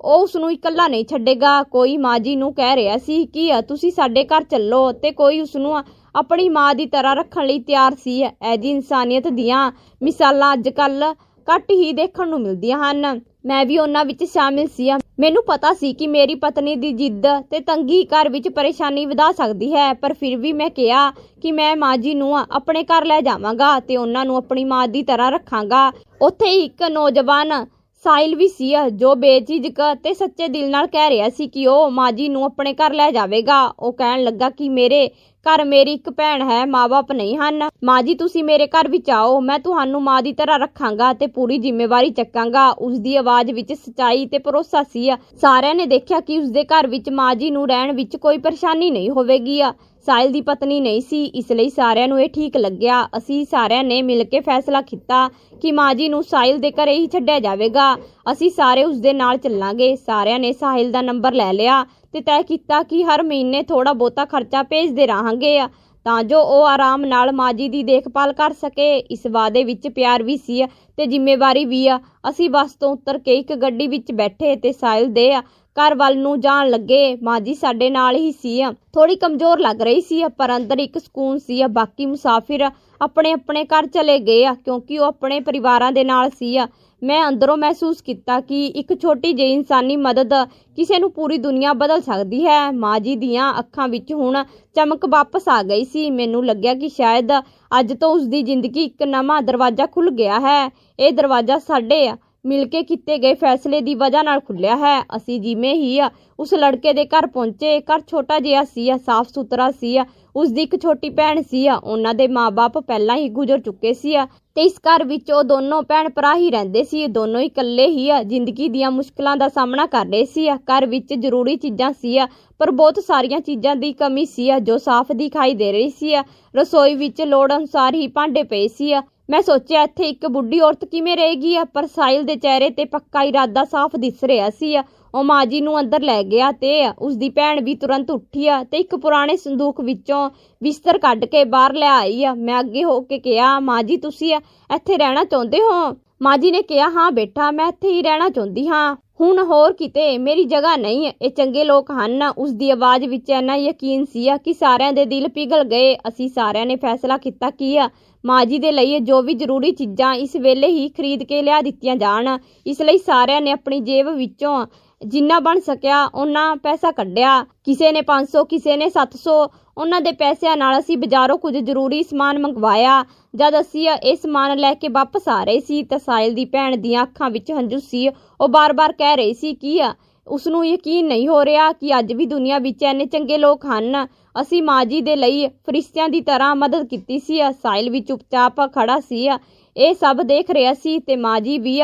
ਉਹ ਉਸ ਨੂੰ ਇਕੱਲਾ ਨਹੀਂ ਛੱਡੇਗਾ। ਕੋਈ ਮਾਂ ਜੀ ਨੂੰ ਕਹਿ ਰਿਹਾ ਸੀ ਕਿ ਤੁਸੀਂ ਸਾਡੇ ਘਰ ਚੱਲੋ ਤੇ ਕੋਈ ਉਸ ਨੂੰ ਆਪਣੀ ਮਾਂ ਦੀ ਤਰ੍ਹਾਂ ਰੱਖਣ ਲਈ ਤਿਆਰ ਸੀ। ਐਜੀ ਇਨਸਾਨੀਅਤ ਦੀਆਂ ਮਿਸਾਲਾਂ ਅੱਜ ਕੱਲ ਘੱਟ ਹੀ ਦੇਖਣ ਨੂੰ ਮਿਲਦੀਆਂ ਹਨ। ਮੈਂ ਵੀ ਉਹਨਾਂ ਵਿੱਚ ਸ਼ਾਮਿਲ ਸੀ। ਮੈਨੂੰ ਪਤਾ ਸੀ ਕਿ ਮੇਰੀ ਪਤਨੀ ਦੀ ਜਿੱਦ ਤੇ ਤੰਗੀ ਘਰ ਵਿੱਚ ਪਰੇਸ਼ਾਨੀ ਵਧਾ ਸਕਦੀ ਹੈ, ਪਰ ਫਿਰ ਵੀ ਮੈਂ ਕਿਹਾ ਕਿ ਮੈਂ ਮਾਂ ਜੀ ਨੂੰ ਆਪਣੇ ਘਰ ਲੈ ਜਾਵਾਂਗਾ ਤੇ ਉਹਨਾਂ ਨੂੰ ਆਪਣੀ ਮਾਂ ਦੀ ਤਰ੍ਹਾਂ ਰੱਖਾਂਗਾ। ਉੱਥੇ ਇੱਕ ਨੌਜਵਾਨ ਸਾਇਲ ਵੀ ਸੀ, ਜੋ ਬੇਝਿਜਕ ਤੇ ਸੱਚੇ ਦਿਲ ਨਾਲ ਕਹਿ ਰਿਹਾ ਸੀ ਕਿ ਉਹ ਮਾਂ ਜੀ ਨੂੰ ਆਪਣੇ ਘਰ ਲੈ ਜਾਵੇਗਾ। ਉਹ ਕਹਿਣ ਲੱਗਾ ਕਿ ਮੇਰੇ ਘਰ ਮੇਰੀ ਇੱਕ ਭੈਣ ਹੈ ਮਾਪੇ ਨਹੀਂ ਹਨ। ਮਾਂ ਜੀ, ਤੁਸੀਂ ਮੇਰੇ ਘਰ ਵਿੱਚ ਆਓ, ਮੈਂ ਤੁਹਾਨੂੰ ਮਾਂ ਦੀ ਤਰ੍ਹਾਂ ਰੱਖਾਂਗਾ ਤੇ ਪੂਰੀ ਜ਼ਿੰਮੇਵਾਰੀ ਚੱਕਾਂਗਾ। ਉਸ ਦੀ ਆਵਾਜ਼ ਵਿੱਚ ਸਚਾਈ ਤੇ ਭਰੋਸਾ ਸੀ। ਸਾਰਿਆਂ ਨੇ ਦੇਖਿਆ ਕਿ ਉਸ ਦੇ ਘਰ ਵਿੱਚ ਮਾਂ ਜੀ ਨੂੰ ਰਹਿਣ ਵਿੱਚ ਕੋਈ ਪਰੇਸ਼ਾਨੀ ਨਹੀਂ ਹੋਵੇਗੀ। ਸਾਹਿਲ ਦੀ ਪਤਨੀ ਨਹੀਂ ਸੀ, ਇਸ ਲਈ ਸਾਰਿਆਂ ਨੂੰ ਇਹ ਠੀਕ ਲੱਗਿਆ। ਅਸੀਂ ਸਾਰਿਆਂ ਨੇ ਮਿਲ ਕੇ ਫੈਸਲਾ ਕੀਤਾ ਕਿ ਮਾਂ ਜੀ ਨੂੰ ਸਾਹਿਲ ਦੇ ਘਰੇ ਹੀ ਛੱਡਿਆ ਜਾਵੇਗਾ। ਅਸੀਂ ਸਾਰੇ ਉਸ ਦੇ ਨਾਲ ਚੱਲਾਂਗੇ। ਸਾਰਿਆਂ ਨੇ ਸਾਹਿਲ ਦਾ ਨੰਬਰ ਲੈ ਲਿਆ। ਤੇ ਤੈਅ ਕੀਤਾ ਕਿ ਹਰ ਮਹੀਨੇ ਥੋੜਾ ਬਹੁਤਾ ਖਰਚਾ ਭੇਜਦੇ ਰਹਾਂਗੇ ਤਾਂ ਜੋ ਉਹ ਆਰਾਮ ਨਾਲ ਮਾਜੀ ਦੀ ਦੇਖਭਾਲ ਕਰ ਸਕੇ। ਇਸ ਵਾਅਦੇ ਵਿੱਚ ਪਿਆਰ ਵੀ ਸੀ ਤੇ ਜ਼ਿੰਮੇਵਾਰੀ ਵੀ ਆ। ਅਸੀਂ ਬੱਸ ਤੋਂ ਉਤਰ ਕੇ ਇੱਕ ਗੱਡੀ ਵਿੱਚ ਬੈਠੇ ਤੇ ਸਾਇਲ ਦੇ ਘਰ ਵੱਲ ਨੂੰ ਜਾਣ ਲੱਗੇ। ਮਾਜੀ ਸਾਡੇ ਨਾਲ ਹੀ ਸੀ ਥੋੜੀ ਕਮਜ਼ੋਰ ਲੱਗ ਰਹੀ ਸੀ ਪਰ ਅੰਦਰ ਇੱਕ ਸਕੂਨ ਸੀ ਬਾਕੀ ਮੁਸਾਫਿਰ ਆਪਣੇ ਆਪਣੇ ਘਰ ਚਲੇ ਗਏ ਆ, ਕਿਉਂਕਿ ਉਹ ਆਪਣੇ ਪਰਿਵਾਰਾਂ ਦੇ ਨਾਲ ਸੀ ਮੈਂ ਅੰਦਰੋਂ ਮਹਿਸੂਸ ਕੀਤਾ ਕਿ ਇੱਕ ਛੋਟੀ ਜਿਹੀ ਇਨਸਾਨੀ ਮਦਦ ਕਿਸੇ ਨੂੰ ਪੂਰੀ ਦੁਨੀਆ ਬਦਲ ਸਕਦੀ ਹੈ। ਮਾਂ ਜੀ ਦੀਆਂ ਅੱਖਾਂ ਵਿੱਚ ਹੁਣ ਚਮਕ ਵਾਪਸ ਆ ਗਈ ਸੀ। ਮੈਨੂੰ ਲੱਗਿਆ ਕਿ ਸ਼ਾਇਦ ਅੱਜ ਤੋਂ ਉਸ ਦੀ ਜ਼ਿੰਦਗੀ ਇੱਕ ਨਵਾਂ ਦਰਵਾਜ਼ਾ ਖੁੱਲ ਗਿਆ ਹੈ। ਇਹ ਦਰਵਾਜ਼ਾ ਸਾਡੇ ਮਿਲ ਕੇ ਕੀਤੇ ਗਏ ਫੈਸਲੇ ਦੀ ਵਜ੍ਹਾ ਨਾਲ ਖੁੱਲਿਆ ਹੈ। ਅਸੀਂ ਜਿਵੇਂ ਹੀ ਉਸ ਲੜਕੇ ਦੇ ਘਰ ਪਹੁੰਚੇ, ਘਰ ਛੋਟਾ ਜਿਹਾ ਸੀ ਸਾਫ਼ ਸੁਥਰਾ ਸੀ ਉਸ ਦੀ ਇੱਕ ਛੋਟੀ ਭੈਣ ਸੀ ਆ, ਉਹਨਾਂ ਦੇ ਮਾਪੇ ਪਹਿਲਾਂ ਹੀ ਗੁਜ਼ਰ ਚੁੱਕੇ ਸੀ ਆ ਤੇ ਇਸ ਘਰ ਵਿੱਚ ਉਹ ਦੋਨੋਂ ਭੈਣ ਭਰਾ ਹੀ ਰਹਿੰਦੇ ਸੀ ਦੋਨੋਂ ਹੀ ਇਕੱਲੇ ਹੀ ਆ, ਜ਼ਿੰਦਗੀ ਦੀਆਂ ਮੁਸ਼ਕਲਾਂ ਦਾ ਸਾਹਮਣਾ ਕਰ ਰਹੇ ਸੀ ਆ, ਘਰ ਵਿੱਚ ਜ਼ਰੂਰੀ ਚੀਜ਼ਾਂ ਸੀ ਆ, ਪਰ ਬਹੁਤ ਸਾਰੀਆਂ ਚੀਜ਼ਾਂ ਦੀ ਕਮੀ ਸੀ ਆ, ਜੋ ਸਾਫ਼ ਦਿਖਾਈ ਦੇ ਰਹੀ ਸੀ ਆ, ਰਸੋਈ ਵਿੱਚ ਲੋੜ ਅਨੁਸਾਰ ਹੀ ਭਾਂਡੇ ਪਏ ਸੀ ਆ। ਮੈਂ ਸੋਚਿਆ, ਇੱਥੇ ਇੱਕ ਬੁੱਢੀ ਔਰਤ ਕਿਵੇਂ ਰਹੇਗੀ ਆ, ਪਰ ਸਾਇਲ ਦੇ ਚਿਹਰੇ ਤੇ ਪੱਕਾ ਇਰਾਦਾ ਸਾਫ਼ ਦਿਸ ਰਿਹਾ ਸੀ ਆ ਉਹ ਮਾਂ ਜੀ ਨੂੰ ਅੰਦਰ ਲੈ ਗਿਆ ਤੇ ਉਸ ਦੀ ਭੈਣ ਵੀ ਤੁਰੰਤ ਉੱਠੀ ਆ ਤੇ ਇੱਕ ਪੁਰਾਣੇ ਸੰਦੂਕ ਵਿੱਚੋਂ ਬਿਸਤਰ ਕੱਢ ਕੇ ਬਾਹਰ ਲੈ ਆਈ ਆ। ਮੈਂ ਅੱਗੇ ਹੋ ਕੇ ਕਿਹਾ, ਮਾਂ ਜੀ, ਤੁਸੀਂ ਇੱਥੇ ਰਹਿਣਾ ਚਾਹੁੰਦੇ ਹੋ? ਮਾਂ ਜੀ ਨੇ ਕਿਹਾ, ਹਾਂ ਬੇਟਾ, ਮੈਂ ਇੱਥੇ ਹੀ ਰਹਿਣਾ ਚਾਹੁੰਦੀ ਹਾਂ। ਹੁਣ ਹੋਰ ਕਿਤੇ ਮੇਰੀ ਜਗ੍ਹਾ ਨਹੀਂ ਇਹ ਚੰਗੇ ਲੋਕ ਹਨ। ਉਸ ਦੀ ਆਵਾਜ਼ ਵਿੱਚ ਇੰਨਾ ਯਕੀਨ ਸੀ ਕਿ ਸਾਰਿਆਂ ਦੇ ਦਿਲ ਪਿਘਲ ਗਏ। ਅਸੀਂ ਸਾਰਿਆਂ ਨੇ ਫੈਸਲਾ ਕੀਤਾ ਕਿ ਮਾਂ ਜੀ ਦੇ ਲਈ ਜੋ ਵੀ ਜ਼ਰੂਰੀ ਚੀਜ਼ਾਂ ਇਸ ਵੇਲੇ ਹੀ ਖਰੀਦ ਕੇ ਲਿਆ ਦਿੱਤੀਆਂ ਜਾਣ। ਇਸ ਲਈ ਸਾਰਿਆਂ ਨੇ ਆਪਣੀ ਜੇਬ ਵਿੱਚੋਂ ਜਿੰਨਾ ਬਣ ਸਕਿਆ ਉਹਨਾਂ ਪੈਸਾ ਕੱਢਿਆ। ਕਿਸੇ ਨੇ 500 ਕਿਸੇ ਨੇ 700 ਉਹਨਾਂ ਦੇ ਪੈਸਿਆਂ ਨਾਲ ਅਸੀਂ ਬਾਜ਼ਾਰੋਂ ਕੁਝ ਜ਼ਰੂਰੀ ਸਮਾਨ ਮੰਗਵਾਇਆ। ਜਦ ਅਸੀਂ ਇਹ ਸਮਾਨ ਲੈ ਕੇ ਵਾਪਸ ਆ ਰਹੇ ਸੀ, ਤਾਂ ਸਾਇਲ ਦੀ ਭੈਣ ਦੀਆਂ ਅੱਖਾਂ ਵਿੱਚ ਹੰਝੂ ਸੀ। ਉਹ ਬਾਰ-ਬਾਰ ਕਹਿ ਰਹੀ ਸੀ ਕਿ ਆ ਉਸ ਨੂੰ ਯਕੀਨ ਨਹੀਂ ਹੋ ਰਿਹਾ ਕਿ ਅੱਜ ਵੀ ਦੁਨੀਆ ਵਿੱਚ ਐਨੇ ਚੰਗੇ ਲੋਕ ਹਨ। ਅਸੀਂ ਮਾਂ ਜੀ ਦੇ ਲਈ ਫਰਿਸ਼ਤਿਆਂ ਦੀ ਤਰ੍ਹਾਂ ਮਦਦ ਕੀਤੀ ਸੀ। ਸਾਇਲ ਵੀ ਚੁੱਪਚਾਪ ਖੜਾ ਸੀ। ਇਹ ਸਭ ਦੇਖ ਰਿਹਾ ਸੀ ਤੇ ਮਾਂ ਜੀ ਵੀ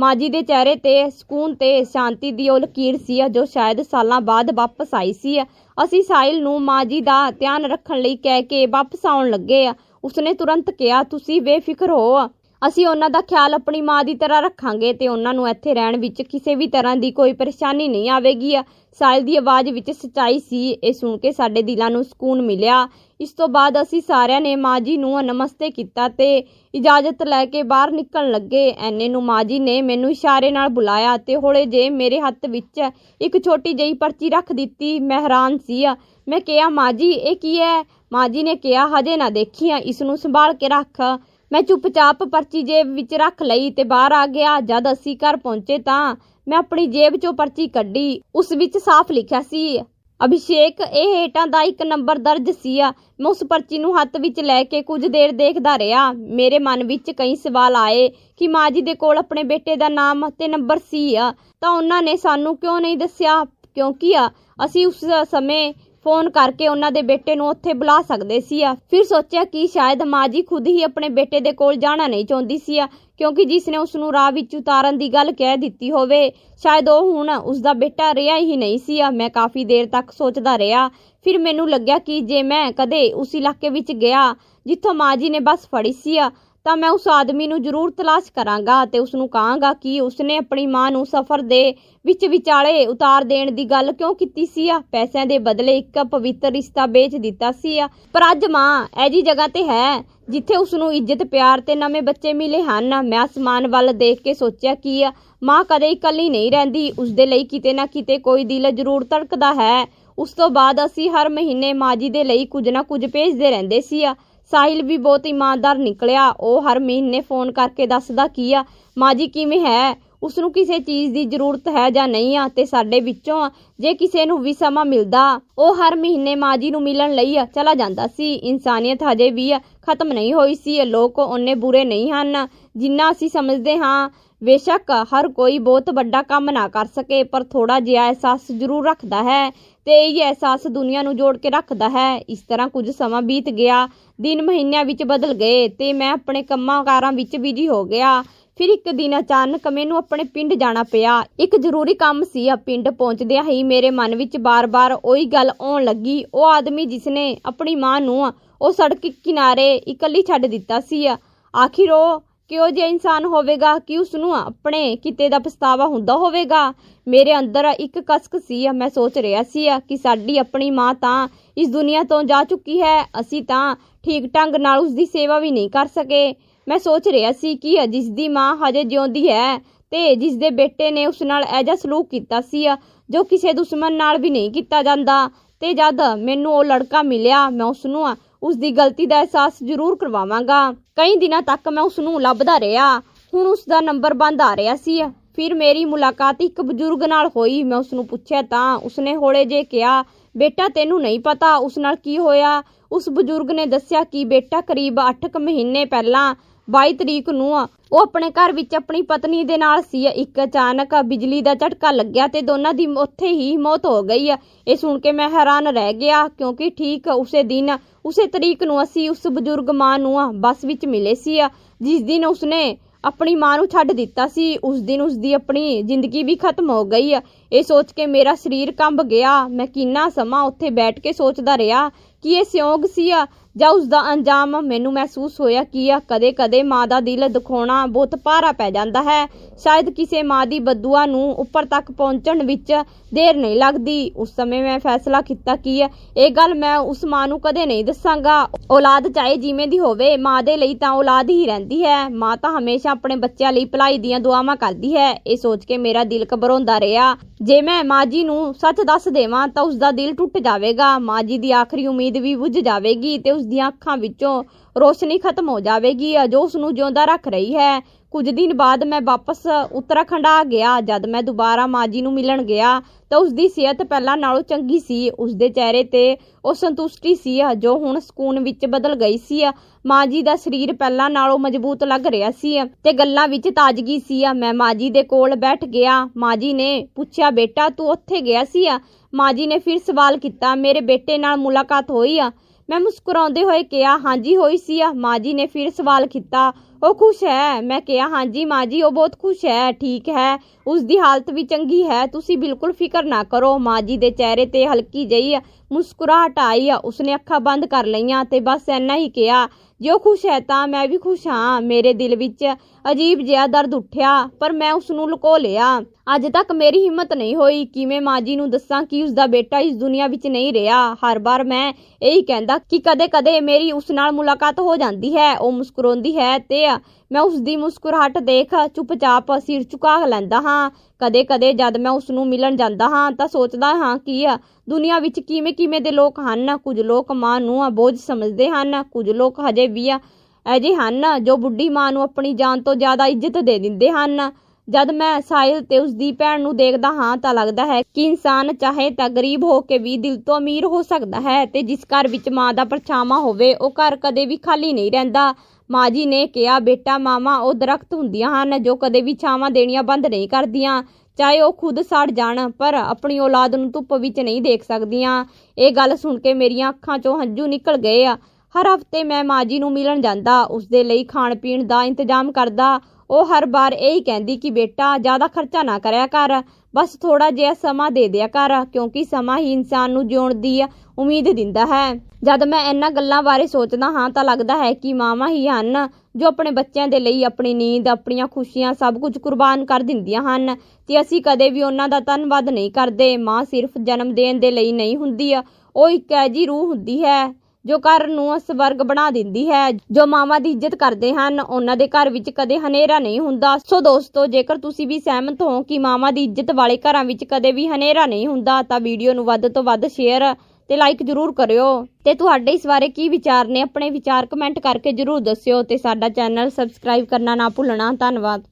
ਮਾਜੀ ਦੇ ਚਿਹਰੇ ਤੇ, ਸਕੂਨ ਤੇ ਸ਼ਾਂਤੀ ਦੀ ਉਹ ਲਕੀਰ ਸੀ ਜੋ ਸ਼ਾਇਦ ਸਾਲਾਂ ਬਾਅਦ ਵਾਪਸ ਆਈ ਸੀ ਅਸੀਂ ਸਾਇਲ ਨੂੰ ਮਾਜੀ ਦਾ ਧਿਆਨ ਰੱਖਣ ਲਈ ਕਹਿ ਕੇ ਵਾਪਸ ਆਉਣ ਲੱਗੇ ਉਸਨੇ ਤੁਰੰਤ ਕਿਹਾ, ਤੁਸੀਂ ਬੇਫਿਕਰ ਹੋ ਅਸੀਂ ਉਹਨਾਂ ਦਾ ਖਿਆਲ ਆਪਣੀ ਮਾਂ ਦੀ ਤਰ੍ਹਾਂ ਰੱਖਾਂਗੇ ਤੇ ਉਹਨਾਂ ਨੂੰ ਇੱਥੇ ਰਹਿਣ ਵਿੱਚ ਕਿਸੇ ਵੀ ਤਰ੍ਹਾਂ ਦੀ ਕੋਈ ਪਰੇਸ਼ਾਨੀ ਨਹੀਂ ਆਵੇਗੀ। ਸਾਹਿਲ ਦੀ ਆਵਾਜ਼ ਵਿੱਚ ਸਚਾਈ ਸੀ, ਇਹ ਸੁਣ ਕੇ ਸਾਡੇ ਦਿਲਾਂ ਨੂੰ ਸਕੂਨ ਮਿਲਿਆ। ਇਸ ਤੋਂ ਬਾਅਦ ਅਸੀਂ ਸਾਰਿਆਂ ਨੇ ਮਾਂ ਜੀ ਨੂੰ ਨਮਸਤੇ ਕੀਤਾ ਤੇ ਇਜਾਜ਼ਤ ਲੈ ਕੇ ਬਾਹਰ ਨਿਕਲਣ ਲੱਗੇ। ਐਨੇ ਨੂੰ ਮਾਂ ਜੀ ਨੇ ਮੈਨੂੰ ਇਸ਼ਾਰੇ ਨਾਲ ਬੁਲਾਇਆ ਤੇ ਹੌਲੇ ਜੇ ਮੇਰੇ ਹੱਥ ਵਿੱਚ ਇੱਕ ਛੋਟੀ ਜਿਹੀ ਪਰਚੀ ਰੱਖ ਦਿੱਤੀ। ਮੈਂ ਹੈਰਾਨ ਸੀ। ਮੈਂ ਕਿਹਾ, ਮਾਂ ਜੀ, ਇਹ ਕੀ ਹੈ? ਮਾਂ ਜੀ ਨੇ ਕਿਹਾ, ਹਜੇ ਨਾ ਦੇਖੀਆਂ ਇਸ ਨੂੰ ਸੰਭਾਲ ਕੇ ਰੱਖ। ਮੈਂ ਚੁੱਪਚਾਪ ਪਰਚੀ ਜੇਬ ਵਿੱਚ ਰੱਖ ਲਈ ਤੇ ਬਾਹਰ ਆ ਗਿਆ। ਜਦ ਅਸੀਂ ਘਰ ਪਹੁੰਚੇ ਤਾਂ ਮੈਂ ਆਪਣੀ ਜੇਬ 'ਚੋਂ ਪਰਚੀ ਕੱਢੀ। ਉਸ ਵਿੱਚ ਸਾਫ਼ ਲਿਖਿਆ ਸੀ, ਅਭਿਸ਼ੇਕ, ਇਹ ਹੇਟਾਂ ਦਾ ਇੱਕ ਨੰਬਰ ਦਰਜ ਸੀ। ਆ ਮੈਂ ਉਸ ਪਰਚੀ ਨੂੰ ਹੱਥ ਵਿੱਚ ਲੈ ਕੇ ਕੁਝ ਦੇਰ ਦੇਖਦਾ ਰਿਹਾ। ਮੇਰੇ ਮਨ ਵਿੱਚ ਕਈ ਸਵਾਲ ਆਏ ਕਿ ਮਾਂ ਜੀ ਦੇ ਕੋਲ ਆਪਣੇ ਬੇਟੇ ਦਾ ਨਾਮ ਤੇ ਨੰਬਰ ਸੀ। ਆ ਤਾਂ ਉਹਨਾਂ ਨੇ ਸਾਨੂੰ ਕਿਉਂ ਨਹੀਂ ਦੱਸਿਆ? ਕਿਉਂਕਿ ਆ ਅਸੀਂ ਉਸ ਸਮੇਂ ਫੋਨ ਕਰਕੇ ਉਹਨਾਂ ਦੇ ਬੇਟੇ ਨੂੰ ਉੱਥੇ ਬੁਲਾ ਸਕਦੇ ਸੀ ਆ। ਫਿਰ ਸੋਚਿਆ ਕਿ ਸ਼ਾਇਦ ਮਾਂ ਜੀ ਖੁਦ ਹੀ ਆਪਣੇ ਬੇਟੇ ਦੇ ਕੋਲ ਜਾਣਾ ਨਹੀਂ ਚਾਹੁੰਦੀ ਸੀ ਆ, ਕਿਉਂਕਿ ਜਿਸ ਨੇ ਉਸ ਨੂੰ ਰਾਹ ਵਿੱਚ ਉਤਾਰਨ ਦੀ ਗੱਲ ਕਹਿ ਦਿੱਤੀ ਹੋਵੇ, ਸ਼ਾਇਦ ਉਹ ਹੁਣ ਉਸ ਦਾ ਬੇਟਾ ਰਿਹਾ ਹੀ ਨਹੀਂ ਸੀ ਆ। ਮੈਂ ਕਾਫੀ ਦੇਰ ਤੱਕ ਸੋਚਦਾ ਰਿਹਾ। ਫਿਰ ਮੈਨੂੰ ਲੱਗਿਆ ਕਿ ਜੇ ਮੈਂ ਕਦੇ ਉਸ ਇਲਾਕੇ ਵਿੱਚ ਗਿਆ, ਜਿੱਥੋਂ ਮਾਂ ਜੀ ਨੇ ਬੱਸ ਫੜੀ ਸੀ ਆ ਤਾਂ ਮੈਂ ਉਸ ਆਦਮੀ ਨੂੰ ਜ਼ਰੂਰ ਤਲਾਸ਼ ਕਰਾਂਗਾ ਤੇ ਉਸ ਨੂੰ ਕਹਾਂਗਾ ਕਿ ਉਸਨੇ ਆਪਣੀ ਮਾਂ ਨੂੰ ਸਫ਼ਰ ਦੇ ਵਿੱਚ ਵਿਚਾਲੇ ਉਤਾਰ ਦੇਣ ਦੀ ਗੱਲ ਕਿਉਂ ਕੀਤੀ ਸੀ ਆ? ਪੈਸਿਆਂ ਦੇ ਬਦਲੇ ਇੱਕ ਪਵਿੱਤਰ ਰਿਸ਼ਤਾ ਵੇਚ ਦਿੱਤਾ ਸੀ ਆ। ਪਰ ਅੱਜ ਮਾਂ ਐਜੀ ਜਗ੍ਹਾ ਤੇ ਹੈ ਜਿੱਥੇ ਉਸ ਨੂੰ ਇੱਜ਼ਤ, ਪਿਆਰ ਤੇ ਨਵੇਂ ਬੱਚੇ ਮਿਲੇ ਹਨ। ਮੈਂ ਅਸਮਾਨ ਵੱਲ ਦੇਖ ਕੇ ਸੋਚਿਆ ਕਿ ਆ ਮਾਂ ਕਦੇ ਇਕੱਲੀ ਨਹੀਂ ਰਹਿੰਦੀ। ਉਸ ਦੇ ਲਈ ਕਿਤੇ ਨਾ ਕਿਤੇ ਕੋਈ ਦਿਲ ਜ਼ਰੂਰ ਧੜਕਦਾ ਹੈ। ਉਸ ਤੋਂ ਬਾਅਦ ਅਸੀਂ ਹਰ ਮਹੀਨੇ ਮਾਂ ਜੀ ਦੇ ਲਈ ਕੁਝ ਨਾ ਕੁਝ ਭੇਜਦੇ ਰਹਿੰਦੇ ਸੀ ਆ। ਸਾਹਿਲ ਵੀ ਬਹੁਤ ਇਮਾਨਦਾਰ ਨਿਕਲਿਆ। ਉਹ ਹਰ ਮਹੀਨੇ ਫੋਨ ਕਰਕੇ ਦੱਸਦਾ ਕੀ ਆ ਮਾਂ ਕਿਵੇਂ ਹੈ? ਉਸ ਨੂੰ ਕਿਸੇ ਚੀਜ਼ ਦੀ ਜ਼ਰੂਰਤ ਹੈ ਜਾਂ ਨਹੀਂ ਆ? ਤੇ ਸਾਡੇ ਵਿੱਚੋਂ ਜੇ ਕਿਸੇ ਨੂੰ ਵੀ ਸਮਾਂ ਮਿਲਦਾ, ਉਹ ਹਰ ਮਹੀਨੇ ਮਾਂ ਜੀ ਨੂੰ ਮਿਲਣ ਲਈ ਚਲਾ ਜਾਂਦਾ ਸੀ। ਇਨਸਾਨੀਅਤ ਹਜੇ ਵੀ ਖਤਮ ਨਹੀਂ ਹੋਈ ਸੀ। ਲੋਕ ਉਹਨੇ ਬੁਰੇ ਨਹੀਂ ਹਨ, ਜਿੰਨਾ ਅਸੀਂ ਸਮਝਦੇ ਹਾਂ। ਬੇਸ਼ੱਕ ਹਰ ਕੋਈ ਬਹੁਤ ਵੱਡਾ ਕੰਮ ਨਾ ਕਰ ਸਕੇ, ਪਰ ਥੋੜਾ ਜਿਹਾ ਅਹਿਸਾਸ ਜ਼ਰੂਰ ਰੱਖਦਾ ਹੈ ਤੇ ਇਹ ਅਹਿਸਾਸ ਦੁਨੀਆ ਨੂੰ ਜੋੜ ਕੇ ਰੱਖਦਾ ਹੈ। ਇਸ ਤਰ੍ਹਾਂ ਕੁਝ ਸਮਾਂ ਬੀਤ ਗਿਆ, ਦਿਨ ਮਹੀਨਿਆਂ ਵਿੱਚ ਬਦਲ ਗਏ ਤੇ ਮੈਂ ਆਪਣੇ ਕੰਮਾਂ ਕਾਰਾਂ ਵਿੱਚ ਬਿਜ਼ੀ ਹੋ ਗਿਆ। ਫਿਰ ਇੱਕ ਦਿਨ ਅਚਾਨਕ ਮੈਨੂੰ ਆਪਣੇ ਪਿੰਡ ਜਾਣਾ ਪਿਆ। ਇੱਕ ਜ਼ਰੂਰੀ ਕੰਮ ਸੀ, ਆ ਪਿੰਡ ਪਹੁੰਚਦਿਆਂ ਹੀ ਮੇਰੇ ਮਨ ਵਿੱਚ ਬਾਰ-ਬਾਰ ਉਹੀ ਗੱਲ ਆਉਣ ਲੱਗੀ। ਉਹ ਆਦਮੀ ਜਿਸਨੇ ਆਪਣੀ ਮਾਂ ਨੂੰ ਉਹ ਸੜਕ ਕਿਨਾਰੇ ਇਕੱਲੀ ਛੱਡ ਦਿੱਤਾ ਸੀ। ਆਖਿਰ ਉਹ ਕਿਉਂ ਜਿਹਾ ਇਨਸਾਨ ਹੋਵੇਗਾ ਕਿ ਉਸ ਨੂੰ ਆਪਣੇ ਕਿਤੇ ਦਾ ਪਛਤਾਵਾ ਹੁੰਦਾ ਹੋਵੇਗਾ? ਮੇਰੇ ਅੰਦਰ ਇੱਕ ਕਸਕ ਸੀ ਮੈਂ ਸੋਚ ਰਿਹਾ ਸੀ ਕਿ ਸਾਡੀ ਆਪਣੀ ਮਾਂ ਤਾਂ ਇਸ ਦੁਨੀਆ ਤੋਂ ਜਾ ਚੁੱਕੀ ਹੈ, ਅਸੀਂ ਤਾਂ ਠੀਕ ਢੰਗ ਨਾਲ ਉਸ ਦੀ ਸੇਵਾ ਵੀ ਨਹੀਂ ਕਰ ਸਕੇ। ਮੈਂ ਸੋਚ ਰਿਹਾ ਸੀ ਕਿ ਜਿਸ ਦੀ ਮਾਂ ਹਜੇ ਜਿਉਂਦੀ ਹੈ ਤੇ ਜਿਸ ਦੇ ਬੇਟੇ ਨੇ ਉਸ ਨਾਲ ਐਜਾ ਸਲੂਕ ਕੀਤਾ ਸੀ ਜੋ ਕਿਸੇ ਦੁਸ਼ਮਣ ਨਾਲ ਵੀ ਨਹੀਂ ਕੀਤਾ ਜਾਂਦਾ। ਤੇ ਜਦ ਮੈਨੂੰ ਉਹ ਲੜਕਾ ਮਿਲਿਆ, ਮੈਂ ਉਸ ਨੂੰ ਉਸ ਦੀ ਗਲਤੀ ਦਾ ਅਹਿਸਾਸ ਜ਼ਰੂਰ ਕਰਵਾਵਾਂਗਾ। ਕਈ ਦਿਨਾਂ ਤੱਕ ਮੈਂ ਉਸ ਨੂੰ ਲੱਭਦਾ ਰਿਹਾ। ਹੁਣ ਉਸ ਦਾ ਨੰਬਰ ਬੰਦ ਆ ਰਿਹਾ ਸੀ। ਫਿਰ ਮੇਰੀ ਮੁਲਾਕਾਤ ਇੱਕ ਬਜ਼ੁਰਗ ਨਾਲ ਹੋਈ। ਮੈਂ ਉਸ ਨੂੰ ਪੁੱਛਿਆ, ਤਾਂ ਉਸਨੇ ਹੌਲੇ ਜੇ ਕਿਹਾ, ਬੇਟਾ, ਤੈਨੂੰ ਨਹੀਂ ਪਤਾ ਉਸ ਨਾਲ ਕੀ ਹੋਇਆ? ਉਸ ਬਜ਼ੁਰਗ ਨੇ ਦੱਸਿਆ ਕਿ ਬੇਟਾ ਕਰੀਬ 8 ਮਹੀਨੇ ਪਹਿਲਾਂ 22 ਤਰੀਕ ਨੂੰ ਉਹ ਆਪਣੇ ਘਰ ਵਿੱਚ ਆਪਣੀ ਪਤਨੀ ਦੇ ਨਾਲ ਸੀ। ਇੱਕ ਅਚਾਨਕ ਬਿਜਲੀ ਦਾ ਝਟਕਾ ਲੱਗਿਆ ਤੇ ਦੋਨਾਂ ਦੀ ਉੱਥੇ ਹੀ ਮੌਤ ਹੋ ਗਈ ਆ। ਇਹ ਸੁਣ ਕੇ ਮੈਂ ਹੈਰਾਨ ਰਹਿ ਗਿਆ, ਕਿਉਂਕਿ ਠੀਕ ਉਸੇ ਦਿਨ, ਉਸੇ ਤਰੀਕ ਨੂੰ ਅਸੀਂ ਉਸ ਬਜ਼ੁਰਗ ਮਾਂ ਨੂੰ ਬੱਸ ਵਿੱਚ ਮਿਲੇ ਸੀ ਜਿਸ ਦਿਨ ਉਸਨੇ ਆਪਣੀ ਮਾਂ ਨੂੰ ਛੱਡ ਦਿੱਤਾ ਸੀ, ਉਸ ਦਿਨ ਉਸ ਦੀ ਆਪਣੀ ਜ਼ਿੰਦਗੀ ਵੀ ਖਤਮ ਹੋ ਗਈ ਆ। ਇਹ ਸੋਚ ਕੇ ਮੇਰਾ ਸਰੀਰ ਕੰਬ ਗਿਆ। ਮੈਂ ਕਿੰਨਾ ਸਮਾਂ ਉੱਥੇ ਬੈਠ ਕੇ ਸੋਚਦਾ ਰਿਹਾ ਕਿ ਇਹ ਸਿਉਂਗ ਸੀ ਜਾਂ ਉਸ ਦਾ ਅੰਜਾਮ ਮੈਨੂੰ ਮਹਿਸੂਸ ਹੋਇਆ ਕਿ ਆ ਕਦੇ-ਕਦੇ ਮਾਂ ਦਾ ਦਿਲ ਦਿਖਾਉਣਾ ਬਹੁਤ ਭਾਰਾ ਪੈ ਜਾਂਦਾ ਹੈ। ਸ਼ਾਇਦ ਕਿਸੇ ਮਾਂ ਦੀ ਬਦਦੁਆ ਨੂੰ ਉੱਪਰ ਤੱਕ ਪਹੁੰਚਣ ਵਿੱਚ ਦੇਰ ਨਹੀਂ ਲੱਗਦੀ। ਉਸ ਸਮੇਂ ਮੈਂ ਫੈਸਲਾ ਕੀਤਾ ਕਿ ਇਹ ਗੱਲ ਮੈਂ ਉਸ ਮਾਂ ਨੂੰ ਕਦੇ ਨਹੀਂ ਦੱਸਾਂਗਾ। ਔਲਾਦ ਚਾਹੇ ਜਿਵੇਂ ਦੀ ਹੋਵੇ, ਮਾਂ ਦੇ ਲਈ ਤਾਂ ਔਲਾਦ ਹੀ ਰਹਿੰਦੀ ਹੈ। ਮਾਂ ਤਾਂ ਹਮੇਸ਼ਾ ਆਪਣੇ ਬੱਚਿਆਂ ਲਈ ਭਲਾਈ ਦੀਆਂ ਦੁਆਵਾਂ ਕਰਦੀ ਹੈ। ਇਹ ਸੋਚ ਕੇ ਮੇਰਾ ਦਿਲ ਘਬਰਾਉਂਦਾ ਰਿਹਾ। ਜੇ ਮੈਂ ਮਾਂ ਜੀ ਨੂੰ ਸੱਚ ਦੱਸ ਦੇਵਾਂ ਤਾਂ ਉਸ ਦਾ ਦਿਲ ਟੁੱਟ ਜਾਵੇਗਾ। ਮਾਂ ਜੀ ਦੀ ਆਖਰੀ ਉਮੀਦ ਵੀ ਬੁੱਝ ਜਾਵੇਗੀ ਤੇ ਉਸ ਦੀਆਂ ਅੱਖਾਂ ਵਿੱਚੋਂ ਰੋਸ਼ਨੀ ਖਤਮ ਹੋ ਜਾਵੇਗੀ। ਜੋ ਉਸ ਨੂੰ ਜਿਉਂਦਾ ਰੱਖ ਰਹੀ ਹੈ। ਕੁਝ ਦਿਨ ਬਾਅਦ ਮੈਂ ਵਾਪਸ ਉੱਤਰਾਖੰਡ ਆ ਗਿਆ। ਜਦ ਮੈਂ ਦੁਬਾਰਾ ਮਾਂ ਜੀ ਨੂੰ ਮਿਲਣ ਗਿਆ ਤਾਂ ਉਸ ਦੀ ਸਿਹਤ ਪਹਿਲਾਂ ਨਾਲੋਂ ਚੰਗੀ ਸੀ। ਉਸ ਦੇ ਚਿਹਰੇ ਤੇ ਉਹ ਸੰਤੁਸ਼ਟੀ ਸੀ। ਜੋ ਹੁਣ ਸਕੂਨ ਵਿੱਚ ਬਦਲ ਗਈ ਸੀ। ਮਾਂ ਜੀ ਦਾ ਸਰੀਰ ਪਹਿਲਾਂ ਨਾਲੋਂ ਮਜ਼ਬੂਤ ਲੱਗ ਰਿਹਾ ਸੀ ਤੇ ਗੱਲਾਂ ਵਿੱਚ ਤਾਜ਼ਗੀ ਸੀ। ਮੈਂ ਮਾਂ ਜੀ ਦੇ ਕੋਲ ਬੈਠ ਗਿਆ। ਮਾਂ ਜੀ ਨੇ ਪੁੱਛਿਆ, ਬੇਟਾ, ਤੂੰ ਉੱਥੇ ਗਿਆ ਸੀ? ਮਾਂ ਜੀ ਨੇ ਫਿਰ ਸਵਾਲ ਕੀਤਾ, ਮੇਰੇ ਬੇਟੇ ਨਾਲ ਮੁਲਾਕਾਤ ਹੋਈ? ਆ ਮੈਂ ਮੁਸਕਰਾਉਂਦੇ ਹੋਏ ਕਿਹਾ, ਹਾਂਜੀ, ਹੋਈ ਸੀ। ਆ ਮਾਂ ਜੀ ਨੇ ਫਿਰ ਸਵਾਲ ਕੀਤਾ ਉਹ ਖੁਸ਼ ਹੈ। ਮੈਂ ਕਿਹਾ, ਹਾਂਜੀ ਮਾਂ ਜੀ, ਉਹ ਬਹੁਤ ਖੁਸ਼ ਹੈ, ਠੀਕ ਹੈ। ਉਸ ਦੀ ਹਾਲਤ ਵੀ ਚੰਗੀ ਹੈ। ਤੁਸੀਂ ਬਿਲਕੁਲ ਫਿਕਰ ਨਾ ਕਰੋ। ਮਾਂ ਜੀ ਦੇ ਚਿਹਰੇ ਤੇ ਹਲਕੀ ਜਿਹੀ ਮੁਸਕਰਾਹਟ ਆਈ ਉਸਨੇ ਅੱਖਾਂ ਬੰਦ ਕਰ ਲਈਆਂ ਤੇ ਬਸ ਐਨਾ ਹੀ ਕਿਹਾ, ਜੋ ਖੁਸ਼ ਹੈ ਤਾਂ ਮੈਂ ਵੀ ਖੁਸ਼ ਹਾਂ। ਮੇਰੇ ਦਿਲ ਵਿੱਚ ਅਜੀਬ ਜਿਹਾ ਦਰਦ ਉੱਠਿਆ, ਪਰ ਮੈਂ ਉਸ ਨੂੰ ਲੁਕੋ ਲਿਆ। ਅੱਜ ਤੱਕ ਮੇਰੀ ਹਿੰਮਤ ਨਹੀਂ ਹੋਈ। ਕਿਵੇਂ ਮਾਂ ਜੀ ਨੂੰ ਦੱਸਾਂ ਕਿ ਉਸ ਦਾ ਬੇਟਾ ਇਸ ਦੁਨੀਆ ਵਿੱਚ ਨਹੀਂ ਰਿਹਾ? ਹਰ ਵਾਰ ਮੈਂ ਇਹੀ ਕਹਿੰਦਾ ਕਿ ਕਦੇ-ਕਦੇ ਮੇਰੀ ਉਸ ਨਾਲ ਮੁਲਾਕਾਤ ਹੋ ਜਾਂਦੀ ਹੈ। ਉਹ ਮੁਸਕਰਾਉਂਦੀ ਹੈ ਤੇ ਮੈਂ ਉਸ ਦੀ ਮੁਸਕਰਾਹਟ ਦੇਖ ਚੁੱਪਚਾਪ ਸਿਰ ਝੁਕਾ ਲੈਂਦਾ ਹਾਂ। ਕਦੇ-ਕਦੇ ਜਦ ਮੈਂ ਉਸ ਨੂੰ ਮਿਲਣ ਜਾਂਦਾ ਹਾਂ ਤਾਂ ਸੋਚਦਾ ਹਾਂ ਕਿ ਦੁਨੀਆ ਵਿੱਚ ਕਿਵੇਂ-ਕਿਵੇਂ ਦੇ ਲੋਕ ਹਨ। ਕੁਝ ਲੋਕ ਮਾਂ ਨੂੰ ਬੋਝ ਸਮਝਦੇ ਹਨ, ਕੁਝ ਲੋਕ ਹਜੇ ਵੀ ਅਜੇ ਹਨ ਜੋ ਬੁੱਢੀ ਮਾਂ ਨੂੰ ਆਪਣੀ ਜਾਨ ਤੋਂ ਜ਼ਿਆਦਾ ਇੱਜ਼ਤ ਦੇ ਦਿੰਦੇ ਹਨ। ਜਦ ਮੈਂ ਸਾਹਿਲ ਤੇ ਉਸ ਦੀ ਭੈਣ ਨੂੰ ਦੇਖਦਾ ਹਾਂ ਤਾਂ ਲੱਗਦਾ ਹੈ ਕਿ ਇਨਸਾਨ ਚਾਹੇ ਤਾਂ ਗਰੀਬ ਹੋ ਕੇ ਵੀ ਦਿਲ ਤੋਂ ਅਮੀਰ ਹੋ ਸਕਦਾ ਹੈ ਤੇ ਜਿਸ ਘਰ ਵਿੱਚ ਮਾਂ ਦਾ ਪਰਛਾਵਾਂ ਹੋਵੇ, ਉਹ ਘਰ ਕਦੇ ਵੀ ਖਾਲੀ ਨਹੀਂ ਰਹਿੰਦਾ। ਮਾਂ ਜੀ ਨੇ ਕਿਹਾ, ਬੇਟਾ ਮਾਮਾ ਉਹ ਦਰਖਤ ਹੁੰਦੀਆਂ ਹਨ ਜੋ ਕਦੇ ਵੀ ਛਾਵਾਂ ਦੇਣੀਆਂ ਬੰਦ ਨਹੀਂ ਕਰਦੀਆਂ। ਚਾਹੇ ਉਹ ਖੁਦ ਸੜ ਜਾਣ, ਪਰ ਆਪਣੀ ਔਲਾਦ ਨੂੰ ਧੁੱਪ ਵਿੱਚ ਨਹੀਂ ਦੇਖ ਸਕਦੀਆਂ। ਇਹ ਗੱਲ ਸੁਣ ਕੇ ਮੇਰੀਆਂ ਅੱਖਾਂ 'ਚੋਂ ਹੰਝੂ ਨਿਕਲ ਗਏ ਆ। ਹਰ ਹਫ਼ਤੇ ਮੈਂ ਮਾਂ ਜੀ ਨੂੰ ਮਿਲਣ ਜਾਂਦਾ। ਉਸ ਦੇ ਲਈ ਖਾਣ ਪੀਣ ਦਾ ਇੰਤਜ਼ਾਮ ਕਰਦਾ। ਉਹ ਹਰ ਵਾਰ ਇਹੀ ਕਹਿੰਦੀ ਕਿ ਬੇਟਾ, ਜ਼ਿਆਦਾ ਖਰਚਾ ਨਾ ਕਰਿਆ ਕਰ। ਬਸ ਥੋੜਾ ਜਿਹਾ ਸਮਾਂ ਦੇ ਦਿਆ ਕਰ, ਕਿਉਂਕਿ ਸਮਾਂ ਹੀ ਇਨਸਾਨ ਨੂੰ ਜਿਉਣ ਦੀ ਉਮੀਦ ਦਿੰਦਾ ਹੈ। ਜਦ ਮੈਂ ਇਹਨਾਂ ਗੱਲਾਂ ਬਾਰੇ ਸੋਚਦਾ ਹਾਂ, ਤਾਂ ਲੱਗਦਾ ਹੈ ਕਿ ਮਾਵਾਂ ਹੀ ਹਨ ਜੋ ਆਪਣੇ ਬੱਚਿਆਂ ਦੇ ਲਈ ਆਪਣੀ ਨੀਂਦ, ਆਪਣੀਆਂ ਖੁਸ਼ੀਆਂ ਸਭ ਕੁਝ ਕੁਰਬਾਨ ਕਰ ਦਿੰਦੀਆਂ ਹਨ। ਤੇ ਅਸੀਂ ਕਦੇ ਵੀ ਉਹਨਾਂ ਦਾ ਧੰਨਵਾਦ ਨਹੀਂ ਕਰਦੇ। ਮਾਂ ਸਿਰਫ ਜਨਮ ਦੇਣ ਦੇ ਲਈ ਨਹੀਂ ਹੁੰਦੀ, ਉਹ ਇੱਕ ਐਜੀ ਰੂਹ ਹੁੰਦੀ ਹੈ। ਜੋ ਘਰ ਨੂੰ ਸਵਰਗ ਬਣਾ ਦਿੰਦੀ ਹੈ, ਜੋ ਮਾਵਾਂ ਦੀ ਇੱਜ਼ਤ ਕਰਦੇ ਹਨ, ਉਹਨਾਂ ਦੇ ਘਰ ਵਿੱਚ ਕਦੇ ਹਨੇਰਾ ਨਹੀਂ ਹੁੰਦਾ। ਸੋ ਦੋਸਤੋ, ਜੇਕਰ ਤੁਸੀਂ ਵੀ ਸਹਿਮਤ ਹੋ ਕਿ ਮਾਵਾਂ ਦੀ ਇੱਜ਼ਤ ਵਾਲੇ ਘਰਾਂ ਵਿੱਚ ਕਦੇ ਵੀ ਹਨੇਰਾ ਨਹੀਂ ਹੁੰਦਾ, ਤਾਂ ਵੀਡੀਓ ਨੂੰ ਵੱਧ ਤੋਂ ਵੱਧ ਸ਼ੇਅਰ ਤੇ ਲਾਈਕ ਜਰੂਰ ਕਰਿਓ। ਤੇ ਤੁਹਾਡੇ ਇਸ ਬਾਰੇ ਕੀ ਵਿਚਾਰ ਨੇ, ਆਪਣੇ ਵਿਚਾਰ ਕਮੈਂਟ ਕਰਕੇ ਜਰੂਰ ਦੱਸਿਓ ਤੇ ਸਾਡਾ ਚੈਨਲ ਸਬਸਕ੍ਰਾਈਬ ਕਰਨਾ ਨਾ ਭੁੱਲਣਾ। ਧੰਨਵਾਦ।